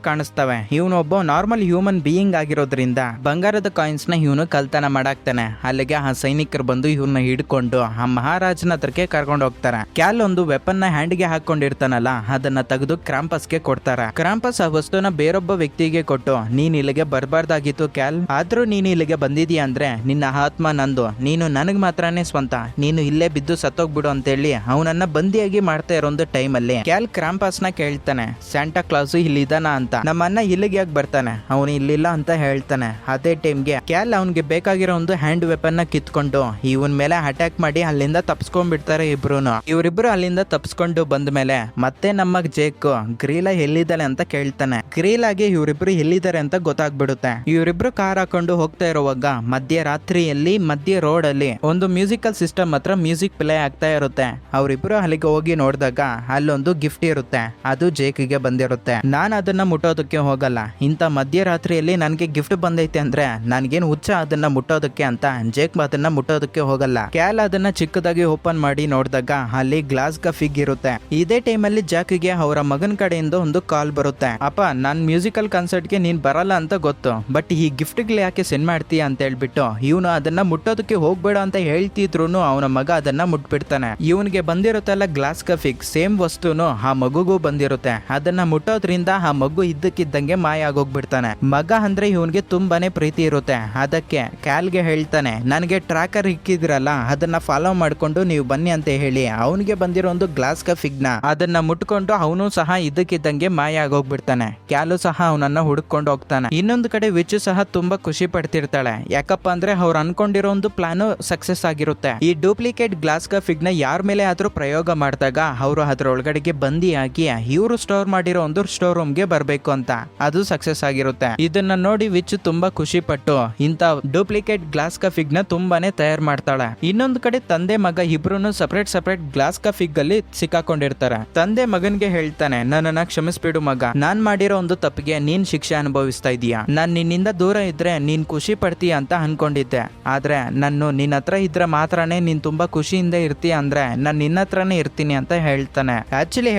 S1: ಕಾಣಿಸ್ತವೆ. ಇವನು ಒಬ್ಬ ನಾರ್ಮಲ್ ಹ್ಯೂಮನ್ ಬೀಯಿಂಗ್ ಆಗಿರೋದ್ರಿಂದ ಬಂಗಾರದ ಕಾಯಿನ್ಸ್ನ ಇವನು ಕಲ್ತನ ಮಾಡಾಕ್ತಾನೆ. ಅಲ್ಲಿಗೆ ಆ ಸೈನಿಕರು ಬಂದು ಇವನ್ನ ಹಿಡ್ಕೊಂಡು ಆ ಮಹಾರಾಜನ ಹತ್ರಕ್ಕೆ ಕರ್ಕೊಂಡು ಹೋಗ್ತಾರೆ. ಕ್ಯಾಲ್ ಒಂದು ವೆಪನ್ನ ಹ್ಯಾಂಡ್ಗೆ ಹಾಕೊಂಡಿರ್ತಾನಲ್ಲ, ಅದನ್ನ ತೆಗೆದು ಕ್ರಾಂಪಸ್ಗೆ ಕೊಡ್ತಾರೆ. ಕ್ರಾಂಪಸ್ ಆ ವಸ್ತುನ ಬೇರೊಬ್ಬ ವ್ಯಕ್ತಿಗೆ ಕೊಟ್ಟು, ನೀನ್ ಇಲ್ಲಿಗೆ ಬರಬಾರ್ದಾಗಿತ್ತು ಕ್ಯಾಲ್. ಆದ್ರೂ ನೀನ್ ಇಲ್ಲಿಗೆ ಬಂದಿದೀಯ ಅಂದ್ರೆ ನಿನ್ನ ಆತ್ಮ ನಂದು. ನೀನು ನನಗ್ ಮಾತ್ರನೇ ಸ್ವಂತ. ನೀನು ಇಲ್ಲೇ ಬಿದ್ದು ಸತ್ತೋಗ್ಬಿಡು ಅಂತೇಳಿ ಅವನನ್ನ ಬಂದಿಯಾಗಿ ಮಾಡ್ತಾ ಇರೋ ಒಂದು ಟೈಮ್ ಅಲ್ಲಿ ಕ್ಯಾಲ್ ಕ್ರಾಂಪಸ್ ನ ಕೇಳ್ತಾನೆ. ಸ್ಯಾಂಟಾ ಕ್ಲಾಸ್ ಇಲ್ಲಿ ಇದಾನ ಅಂತ. ನಮ್ಮನ್ನ ಇಲ್ಲಿಗೆ ಯಾಕೆ ಬರ್ತಾನೆ? ಅವನು ಇಲ್ಲಿಲ್ಲ ಅಂತ ಹೇಳ್ತಾನೆ. ಅದೇ ಟೈಮ್ಗೆ. ಕ್ಯಾಲ್ ಅವನಿಗೆ ಬೇಕಾಗಿರೋ ಒಂದು ಹ್ಯಾಂಡ್ ವೆಪನ್ನ ಕಿತ್ಕೊಂಡು, ಇವನ್ ಮೇಲೆ ಅಟ್ಯಾಕ್ ಮಾಡಿ ಅಲ್ಲಿಂದ ತಪ್ಸ್ಕೊಂಡ್ಬಿಡ್ತಾರೆ ಇಬ್ರುನು. ಇವರಿಬ್ರು ಅಲ್ಲಿಂದ ತಪ್ಸ್ಕೊಂಡು ಬಂದ ಮೇಲೆ ಮತ್ತೆ ನಮ್ಮ ಜೇಕ್ ಗ್ರೀಲ ಎಲ್ಲಿದ್ದಾನೆ ಅಂತ ಕೇಳ್ತಾನೆ. ಗ್ರೀಲ್ ಆಗಿ ಇವರಿಬ್ರು ಎಲ್ಲಿದ್ದಾರೆ ಅಂತ ಗೊತ್ತಾಗ್ಬಿಡುತ್ತೆ. ಇವರಿಬ್ರು ಕಾರ್ ಹಾಕೊಂಡು ಹೋಗ್ತಾ ಇರುವಾಗ ಮಧ್ಯರಾತ್ರಿಯಲ್ಲಿ ಮಧ್ಯ ರೋಡ್ ಅಲ್ಲಿ ಒಂದು ಮ್ಯೂಸಿಕಲ್ ಸಿಸ್ಟಮ್ ಹತ್ರ ಮ್ಯೂಸಿಕ್ ಪ್ಲೇ ಆಗ್ತಾ ಇರುತ್ತೆ. ಅವರಿಬ್ರು ಅಲ್ಲಿಗೆ ಹೋಗಿ ನೋಡಿದಾಗ ಅಲ್ಲೊಂದು ಗಿಫ್ಟ್ ಇರುತ್ತೆ. ಅದು ಜೇಕಿಗೆ ಬಂದಿರುತ್ತೆ. ನಾನು ಅದನ್ನ ಮುಟ್ಟೋದಕ್ಕೆ ಹೋಗಲ್ಲ. ಇಂಥ ಮಧ್ಯರಾತ್ರಿಯಲ್ಲಿ ನನಗೆ ಗಿಫ್ಟ್ ಬಂದೈತೆ ಅಂದ್ರೆ ನನ್ಗೇನು ಹುಚ್ಚ ಅದನ್ನ ಮುಟ್ಟೋದಕ್ಕೆ ಅಂತ ಜೇಕ್ ಅದನ್ನ ಮುಟ್ಟೋದಕ್ಕೆ ಹೋಗಲ್ಲ. ಕ್ಯಾಲ್ ಅದನ್ನ ಚಿಕ್ಕದಾಗಿ ಓಪನ್ ಮಾಡಿ ನೋಡಿದಾಗ ಅಲ್ಲಿ ಗ್ಲಾಸ್ ಫಿಗ್ ಇರುತ್ತೆ. ಇದೇ ಅಲ್ಲಿ ಜಾಕಿಗೆ ಅವರ ಮಗನ ಕಡೆಯಿಂದ ಒಂದು ಕಾಲ್ ಬರುತ್ತೆ. ಅಪ್ಪ, ನಾನ್ ಮ್ಯೂಸಿಕಲ್ ಕನ್ಸರ್ಟ್ಗೆ ನೀನ್ ಬರಲ್ಲ ಅಂತ ಗೊತ್ತು. ಬಟ್ ಈ ಗಿಫ್ಟ್ಗಳು ಯಾಕೆ ಸೆಂಡ್ ಮಾಡ್ತೀಯ ಅಂತ ಹೇಳ್ಬಿಟ್ಟು ಇವನು ಅದನ್ನ ಮುಟ್ಟೋದಕ್ಕೆ ಹೋಗ್ಬೇಡ ಅಂತ ಹೇಳ್ತಿದ್ರು ಅವನ ಮಗ ಅದನ್ನ ಮುಟ್ಬಿಡ್ತಾನೆ. ಇವನಿಗೆ ಬಂದಿರುತ್ತಲ್ಲ ಗ್ಲಾಸ್ ಕಫಿಗ್ ಸೇಮ್ ವಸ್ತುನು ಆ ಮಗುಗೂ ಬಂದಿರುತ್ತೆ. ಅದನ್ನ ಮುಟ್ಟೋದ್ರಿಂದ ಆ ಮಗು ಇದ್ದಕ್ಕಿದ್ದಂಗೆ ಮಾಯ ಆಗೋಗ್ಬಿಡ್ತಾನೆ. ಮಗ ಅಂದ್ರೆ ಇವನ್ಗೆ ತುಂಬಾನೇ ಪ್ರೀತಿ ಇರುತ್ತೆ. ಅದಕ್ಕೆ ಕ್ಯಾಲ್ಗೆ ಹೇಳ್ತಾನೆ, ನನಗೆ ಟ್ರ್ಯಾಕರ್ ಇಕ್ಕಿದ್ರಲ್ಲ, ಅದನ್ನ ಫಾಲೋ ಮಾಡ್ಕೊಂಡು ನೀವು ಬನ್ನಿ ಅಂತ ಹೇಳಿ. ಅವನಿಗೆ ಬಂದಿರೋ ಒಂದು ಗ್ಲಾಸ್ ಕಫಿಗ್ನ ಅದನ್ನ ಮುಟ್ಕೊಂಡು ಅವನು ಸಹ ಇದ್ದಕ್ಕಿದ್ದಂಗೆ ಮಾಯ ಆಗೋಗ್ಬಿಡ್ತಾನೆ. ಕ್ಯಾಲು ಸಹ ಅವನನ್ನ ಹುಡುಕೊಂಡು ಹೋಗ್ತಾನೆ. ಇನ್ನೊಂದು ಕಡೆ ವಿಚು ಸಹ ತುಂಬಾ ಖುಷಿ ಪಡ್ತಿರ್ತಾಳೆ. ಯಾಕಪ್ಪ ಅಂದ್ರೆ ಅವ್ರು ಅನ್ಕೊಂಡಿರೋ ಒಂದು ಪ್ಲಾನ್ ಸಕ್ಸಸ್ ಆಗಿರುತ್ತೆ. ಈ ಡೂಪ್ಲಿಕೇಟ್ ಗ್ಲಾಸ್ ಕಫ್ನ ಯಾರ ಮೇಲೆ ಆದ್ರೂ ಪ್ರಯೋಗ ಮಾಡಿದಾಗ ಅವರು ಅದ್ರ ಒಳಗಡೆಗೆ ಬಂದಿಯಾಗಿ ಆಗಿ ಇವರು ಸ್ಟೋರ್ ಮಾಡಿರೋ ಒಂದು ಸ್ಟೋರ್ ರೂಮ್ಗೆ ಬರಬೇಕು ಅಂತ. ಅದು ಸಕ್ಸಸ್ ಆಗಿರುತ್ತೆ. ಇದನ್ನ ನೋಡಿ ವಿಚ್ ತುಂಬಾ ಖುಷಿ ಪಟ್ಟು ಇಂತ ಡೂಪ್ಲಿಕೇಟ್ ಗ್ಲಾಸ್ ಕಫಿಗ್ನ ತುಂಬಾನೇ ತಯಾರು ಮಾಡ್ತಾಳೆ. ಇನ್ನೊಂದು ಕಡೆ ತಂದೆ ಮಗ ಇಬ್ರು ಸಪರೇಟ್ ಸಪರೇಟ್ ಗ್ಲಾಸ್ ಕಫಿಗ್ ಅಲ್ಲಿ ಸಿಕ್ಕಾಕೊಂಡಿರ್ತಾರೆ. ತಂದೆ ಮಗನ್ಗೆ ಹೇಳ್ತಾನೆ, ನನ್ನನ್ನ ಕ್ಷಮಿಸ್ಬಿಡು ಮಗ. ನಾನ್ ಮಾಡಿರೋ ಒಂದು ತಪ್ಪಿಗೆ ನೀನ್ ಶಿಕ್ಷೆ ಅನುಭವಿಸ್ತಾ ಇದೀಯಾ? ನಾನ್ ನಿನ್ನಿಂದ ದೂರ ಇದ್ರೆ ನೀನ್ ಖುಷಿ ಪಡ್ತೀಯ ಅಂತ ಅನ್ಕೊಂಡಿದ್ದೆ. ಆದ್ರೆ ನಾನು ನಿನ್ನ ಹತ್ರ ಇದ್ರೆ ಮಾತ್ರನೇ ನೀನ್ ತುಂಬಾ ಖುಷಿಯಿಂದ ಇರ್ತೀಯ ಅಂದ್ರೆ ನಾನ್ ನಿನ್ನ ಹತ್ರನೇ ಇರ್ತೀನಿ ಅಂತ ಹೇಳ್ತಾನೆ. ಆಕ್ಚುಲಿ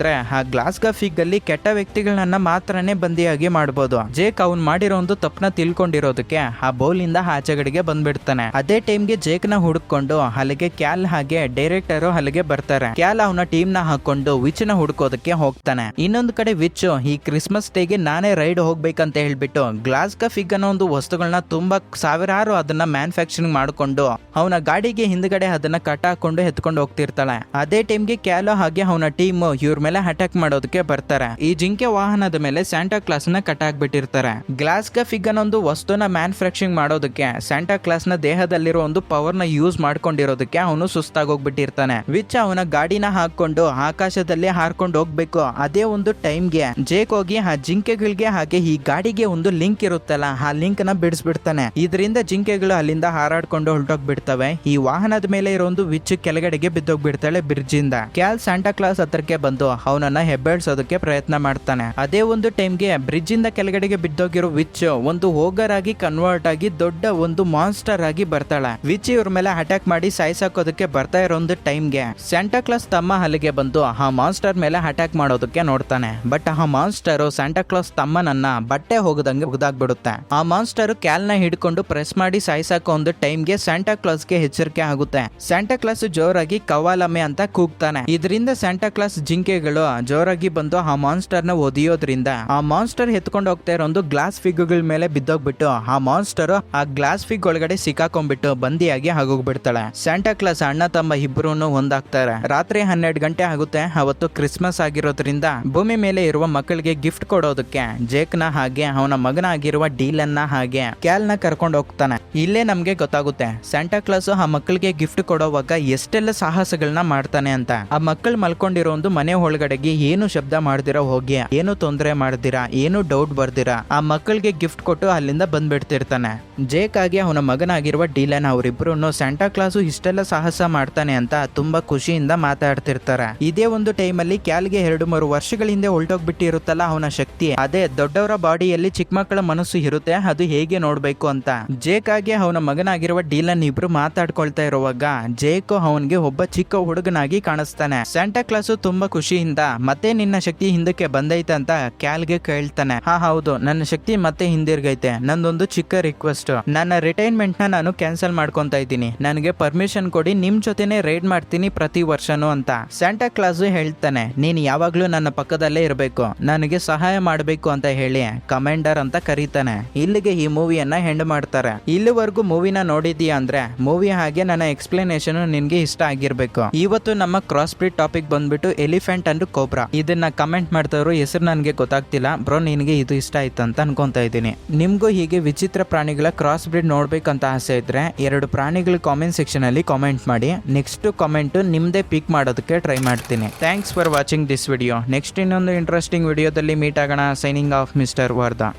S1: ಹೇಳ್ಬೇಕಂದ್ರೆ ಆ ಗ್ಲಾಸ್ ಫಿಗ್ ಅಲ್ಲಿ ಕೆಟ್ಟ ವ್ಯಕ್ತಿಗಳನ್ನ ಮಾತ್ರನೇ ಬಂದಿಯಾಗಿ ಮಾಡ್ಬೋದು. ಜೇಕ್ ಅವ್ನ್ ಮಾಡಿರೋ ಒಂದು ತಪ್ಪನ ತಿಳ್ಕೊಂಡಿರೋದಕ್ಕೆ, ಆ ಬೌಲ್ ಇಂದ ಆಚೆಗಡೆಗೆ ಬಂದ್ಬಿಡ್ತಾನೆ. ಅದೇ ಟೈಮ್ಗೆ ಜೇಕ್ನ ಹುಡುಕೊಂಡು ಅಲ್ಲಿಗೆ ಕ್ಯಾಲ್ ಹಾಗೆ ಡೈರೆಕ್ಟರ್ ಅಲ್ಲಿಗೆ ಬರ್ತಾರೆ. ಕ್ಯಾಲ್ ಅವನ ಟೀಮ್ನ ಹಾಕೊಂಡು ವಿಚ್ನ ಹುಡ್ಕೋದಕ್ಕೆ ಹೋಗ್ತಾನೆ. ಇನ್ನೊಂದು ಕಡೆ ವಿಚ್ ಈ ಕ್ರಿಸ್ಮಸ್ ಡೇಗೆ ನಾನೇ ರೈಡ್ ಹೋಗ್ಬೇಕಂತ ಹೇಳ್ಬಿಟ್ಟು ಗ್ಲಾಸ್ ಫಿಗ್ ಅನ್ನೋ ಒಂದು ವಸ್ತುಗಳನ್ನ ತುಂಬಾ ಸಾವಿರಾರು ಅದನ್ನ ಮ್ಯಾನುಫ್ಯಾಕ್ಚರಿಂಗ್ ಮಾಡ್ಕೊಂಡು, ಅವನ ಗಾಡಿಗೆ ಹಿಂದ್ಗಡೆ ಅದನ್ನ ಕಟ್ ಹಾಕೊಂಡು ಎತ್ಕೊಂಡು ಹೋಗ್ತಿರ್ತಾಳೆ. ಅದೇ ಟೈಮ್ಗೆ ಕ್ಯಾಲೋ ಹಾಗೆ ಅವನ ಟೀಮ್ ಇವ್ರ ಅಟ್ಯಾಕ್ ಮಾಡೋದಕ್ಕೆ ಬರ್ತಾರೆ. ಈ ಜಿಂಕೆ ವಾಹನದ ಮೇಲೆ ಸ್ಯಾಂಟಾ ಕ್ಲಾಸ್ನ ಕಟ್ ಹಾಕ್ಬಿಟ್ಟಿರ್ತಾರೆ ಗ್ಲಾಸ್ ಫಿಗ್ ಅನ್ನೋ ಒಂದು ವಸ್ತುನ ಮ್ಯಾನುಫ್ಯಾಕ್ಚರಿಂಗ್ ಮಾಡೋದಕ್ಕೆ ಸ್ಯಾಂಟಾ ಕ್ಲಾಸ್ನ ದೇಹದಲ್ಲಿರೋ ಒಂದು ಪವರ್ನ ಯೂಸ್ ಮಾಡ್ಕೊಂಡಿರೋದಕ್ಕೆ ಅವನು ಸುಸ್ತಾಗೋಗ್ಬಿಟ್ಟಿರ್ತಾನೆ. ವಿಚ್ ಅವನ ಗಾಡಿನ ಹಾಕೊಂಡು ಆಕಾಶದಲ್ಲಿ ಹಾರ್ಕೊಂಡು ಹೋಗ್ಬೇಕು. ಅದೇ ಒಂದು ಟೈಮ್ಗೆ ಜೇಕ್ ಹೋಗಿ ಆ ಜಿಂಕೆಗಳಿಗೆ ಹಾಗೆ ಈ ಗಾಡಿಗೆ ಒಂದು ಲಿಂಕ್ ಇರುತ್ತಲ್ಲ, ಆ ಲಿಂಕ್ನ ಬಿಡಿಸ್ಬಿಡ್ತಾನೆ. ಇದರಿಂದ ಜಿಂಕೆಗಳು ಅಲ್ಲಿಂದ ಹಾರಾಡ್ಕೊಂಡು ಹೊರಟೋಗ್ಬಿಡ್ತವೆ ಈ ವಾಹನದ ಮೇಲೆ ಇರೋ ಒಂದು ವಿಚ್ ಕೆಳಗಡೆಗೆ ಬಿದ್ದೋಗ್ಬಿಡ್ತಾಳೆ ಬ್ರಿಡ್ಜ್ ಇಂದ. ಕ್ಯಾಲ್ ಸ್ಯಾಂಟಾ ಕ್ಲಾಸ್ ಹತ್ರಕ್ಕೆ ಬಂದು ಅವನನ್ನ ಹೆಬ್ಬೆಳ್ಸೋದಕ್ಕೆ ಪ್ರಯತ್ನ ಮಾಡ್ತಾನೆ. ಅದೇ ಒಂದು ಟೈಮ್ಗೆ ಬ್ರಿಡ್ಜ್ ಇಂದ ಕೆಳಗಡೆಗೆ ಬಿದ್ದೋಗಿರೋ ವಿಚ್ ಒಂದು ಹೋಗರ್ ಆಗಿ ಕನ್ವರ್ಟ್ ಆಗಿ ದೊಡ್ಡ ಒಂದು ಮಾನ್ಸ್ಟರ್ ಆಗಿ ಬರ್ತಾಳೆ. ವಿಚ್ ಇವ್ರ ಮೇಲೆ ಅಟ್ಯಾಕ್ ಮಾಡಿ ಸಾಯಿಸಾಕೋದಕ್ಕೆ ಬರ್ತಾ ಇರೋ ಒಂದು ಟೈಮ್ಗೆ ಸ್ಯಾಂಟಾ ಕ್ಲಾಸ್ ತಮ್ಮ ಅಲ್ಲಿಗೆ ಬಂದು ಆ ಮಾನ್ಸ್ಟರ್ ಮೇಲೆ ಅಟ್ಯಾಕ್ ಮಾಡೋದಕ್ಕೆ ನೋಡ್ತಾನೆ. ಬಟ್ ಆ ಮಾನ್ಸ್ಟರ್ ಸ್ಯಾಂಟಾ ಕ್ಲಾಸ್ ತಮ್ಮನನ್ನ ಬಟ್ಟೆ ಹೋಗದಂಗೆ ಒಗದಾಗ್ಬಿಡುತ್ತೆ ಆ ಮಾನ್ಸ್ಟರ್ ಕ್ಯಾಲ್ನ ಹಿಡ್ಕೊಂಡು ಪ್ರೆಸ್ ಮಾಡಿ ಸಾಯಿಸಾಕೋ ಒಂದು ಟೈಮ್ಗೆ ಸ್ಯಾಂಟಾ ಕ್ಲಾಸ್ಗೆ ಎಚ್ಚರಿಕೆ ಆಗುತ್ತೆ. ಸ್ಯಾಂಟಾ ಕ್ಲಾಸ್ ಜೋರಾಗಿ ಕವಾಲಮೆ ಅಂತ ಕೂಗ್ತಾನೆ. ಇದರಿಂದ ಸ್ಯಾಂಟಾ ಕ್ಲಾಸ್ ಜಿಂಕೆಗಳು ಜೋರಾಗಿ ಬಂದು ಆ ಮಾನ್ಸ್ಟರ್ನ ಒದಿಯೋದ್ರಿಂದ ಆ ಮಾನ್ಸ್ಟರ್ ಎತ್ಕೊಂಡು ಹೋಗ್ತಾ ಇರೋ ಒಂದು ಗ್ಲಾಸ್ ಫಿಗ್ಗಳ ಮೇಲೆ ಬಿದ್ದೋಗ್ಬಿಟ್ಟು ಆ ಮಾನ್ಸ್ಟರ್ ಆ ಗ್ಲಾಸ್ ಫಿಗ್ ಒಳಗಡೆ ಸಿಕ್ಕಾಕೊಂಡ್ಬಿಟ್ಟು ಬಂದಿಯಾಗಿ ಆಗೋಗ್ಬಿಡ್ತಾಳೆ. ಸ್ಯಾಂಟಾ ಕ್ಲಾಸ್ ಅಣ್ಣ ತಮ್ಮ ಇಬ್ರು ಒಂದಾಗ್ತಾರೆ. ರಾತ್ರಿ ಹನ್ನೆರಡು ಗಂಟೆ ಆಗುತ್ತೆ. ಅವತ್ತು ಕ್ರಿಸ್ಮಸ್ ಆಗಿರೋದ್ರಿಂದ ಭೂಮಿ ಮೇಲೆ ಇರುವ ಮಕ್ಕಳಿಗೆ ಗಿಫ್ಟ್ ಕೊಡೋದಕ್ಕೆ ಜೇಕ್ನ ಹಾಗೆ ಅವನ ಮಗನ ಆಗಿರುವ ಡೀಲನ್ನ ಹಾಗೆ ಕ್ಯಾಲ್ನ ಕರ್ಕೊಂಡು ಹೋಗ್ತಾನೆ. ಇಲ್ಲೇ ನಮ್ಗೆ ಗೊತ್ತಾಗುತ್ತೆ. ಸ್ಯಾಂಟಾ ಕ್ಲಾಸ್ ಆ ಮಕ್ಕಳಿಗೆ ಗಿಫ್ಟ್ ಕೊಡೋವಾಗ ಎಷ್ಟೆಲ್ಲ ಸಾಹಸಗಳನ್ನ ಮಾಡ್ತಾನೆ ಅಂತ. ಆ ಮಕ್ಕಳು ಮಲ್ಕೊಂಡಿರೋ ಒಂದು ಮನೆ ಒಳಗಡೆಗೆ ಏನು ಶಬ್ದ ಮಾಡ್ದಿರಾ ಹೋಗಿ, ಏನು ತೊಂದರೆ ಮಾಡ್ದಿರಾ, ಏನು ಡೌಟ್ ಬರ್ದಿರಾ, ಆ ಮಕ್ಕಳಿಗೆ ಗಿಫ್ಟ್ ಕೊಟ್ಟು ಅಲ್ಲಿಂದ ಬಂದ್ಬಿಡ್ತಿರ್ತಾನೆ. ಜೇಕ್ ಆಗಿ ಅವನ ಮಗನಾಗಿರುವ ಡೀಲನ್ ಅವರಿಬ್ರು ಸ್ಯಾಂಟಾ ಕ್ಲಾಸು ಇಷ್ಟೆಲ್ಲ ಸಾಹಸ ಮಾಡ್ತಾನೆ ಅಂತ ತುಂಬಾ ಖುಷಿಯಿಂದ ಮಾತಾಡ್ತಿರ್ತಾರೆ. ಇದೇ ಒಂದು ಟೈಮಲ್ಲಿ ಕ್ಯಾಲ್ಗೆ ಎರಡು ಮೂರು ವರ್ಷಗಳ ಹಿಂದೆ ಹೊಲ್ಟೋಗ್ಬಿಟ್ಟಿರುತ್ತಲ್ಲ ಅವನ ಶಕ್ತಿ, ಅದೇ ದೊಡ್ಡವರ ಬಾಡಿಯಲ್ಲಿ ಚಿಕ್ಕ ಮಕ್ಕಳ ಮನಸ್ಸು ಇರುತ್ತೆ, ಅದು ಹೇಗೆ ನೋಡ್ಬೇಕು ಅಂತ. ಜೇಕ್ ಆಗಿ ಅವನ ಮಗನಾಗಿರುವ ಡೀಲನ್ ಇಬ್ರು ಮಾತಾಡ್ಕೊಳ್ತಾ ಇರುವಾಗ ಜೇಕ್ ಅವನ್ಗೆ ಒಬ್ಬ ಚಿಕ್ಕ ಹುಡುಗನಾಗಿ ಕಾಣಿಸ್ತಾನೆ. ಸ್ಯಾಂಟಾ ಕ್ಲಾಸು ತುಂಬಾ ಖುಷಿಯಿಂದ ಮತ್ತೆ ನಿನ್ನ ಶಕ್ತಿ ಹಿಂದಕ್ಕೆ ಬಂದೈತೆ ಅಂತ ಕ್ಯಾಲ್ಗೆ ಕೇಳ್ತಾನೆ. ಹಾ, ಹೌದು. ನನ್ನ ಶಕ್ತಿ ಮತ್ತೆ ಹಿಂದಿರ್ಗೈತೆ. ನಂದೊಂದು ಚಿಕ್ಕ ರಿಕ್ವೆಸ್ಟ್ ನನ್ನ ರಿಟೈರ್ಮೆಂಟ್ನ ನಾನು ಕ್ಯಾನ್ಸಲ್ ಮಾಡ್ಕೊಂತ ಇದ್ದೀನಿ. ನನಗೆ ಪರ್ಮಿಷನ್ ಕೊಡಿ, ನಿಮ್ ಜೊತೆನೆ ರೈಡ್ ಮಾಡ್ತೀನಿ ಪ್ರತಿ ವರ್ಷನೂ ಅಂತ. ಸ್ಯಾಂಟಾ ಕ್ಲಾಸ್ ಹೇಳ್ತಾನೆ, ನೀನ್ ಯಾವಾಗ್ಲೂ ನನ್ನ ಪಕ್ಕದಲ್ಲೇ ಇರಬೇಕು. ನನಗೆ ಸಹಾಯ ಮಾಡಬೇಕು ಅಂತ ಹೇಳಿ ಕಮಾಂಡರ್ ಅಂತ ಕರೀತಾನೆ. ಇಲ್ಲಿಗೆ ಈ ಮೂವಿಯನ್ನ ಹೆಂಡ್ ಮಾಡ್ತಾರೆ. ಇಲ್ಲಿವರೆಗೂ ಮೂವಿನ ನೋಡಿದೀಯ ಅಂದ್ರೆ, ಮೂವಿ ಹಾಗೆ ನನ್ನ ಎಕ್ಸ್ಪ್ಲನೇಷನ್ ನಿನ್ಗೆ ಇಷ್ಟ ಆಗಿರ್ಬೇಕು. ಇವತ್ತು ನಮ್ಮ ಕ್ರಾಸ್ ಬ್ರೀಡ್ ಟಾಪಿಕ್ ಬಂದ್ಬಿಟ್ಟು ಎಲಿಫೆಂಟ್ ಅಂಡ್ ಕೋಬ್ರಾ. ಇದನ್ನ ಕಮೆಂಟ್ ಮಾಡ್ತಾರೋ ಹೆಸರು ನನಗೆ ಗೊತ್ತಾಗ್ತಿಲ್ಲ. ಬ್ರೋ, ನಿನಗೆ ಇದು ಇಷ್ಟ ಆಯ್ತು ಅಂತ ಅನ್ಕೊಂತಾ ಇದ್ದೀನಿ. ನಿಮ್ಗೂ ಹೀಗೆ ವಿಚಿತ್ರ ಪ್ರಾಣಿಗಳ ಕ್ರಾಸ್ ಬ್ರೀಡ್ ನೋಡ್ಬೇಕಂತ ಆಸೆ ಇದ್ರೆ, ಎರಡು ಪ್ರಾಣಿಗಳ ಕಾಮೆಂಟ್ ಸೆಕ್ಷನ್ ಅಲ್ಲಿ ಕಾಮೆಂಟ್ ಮಾಡಿ. ನೆಕ್ಸ್ಟ್ ಕಾಮೆಂಟ್ ನಿಮ್ದೇ ಪಿಕ್ ಮಾಡೋದಕ್ಕೆ ಟ್ರೈ ಮಾಡ್ತೀನಿ. Thanks for watching this video next ಇನ್ನೊಂದು ಇಂಟ್ರೆಸ್ಟಿಂಗ್ ವಿಡಿಯೋದಲ್ಲಿ ಮೀಟ್ ಆಗೋಣ. Signing off mister Vardha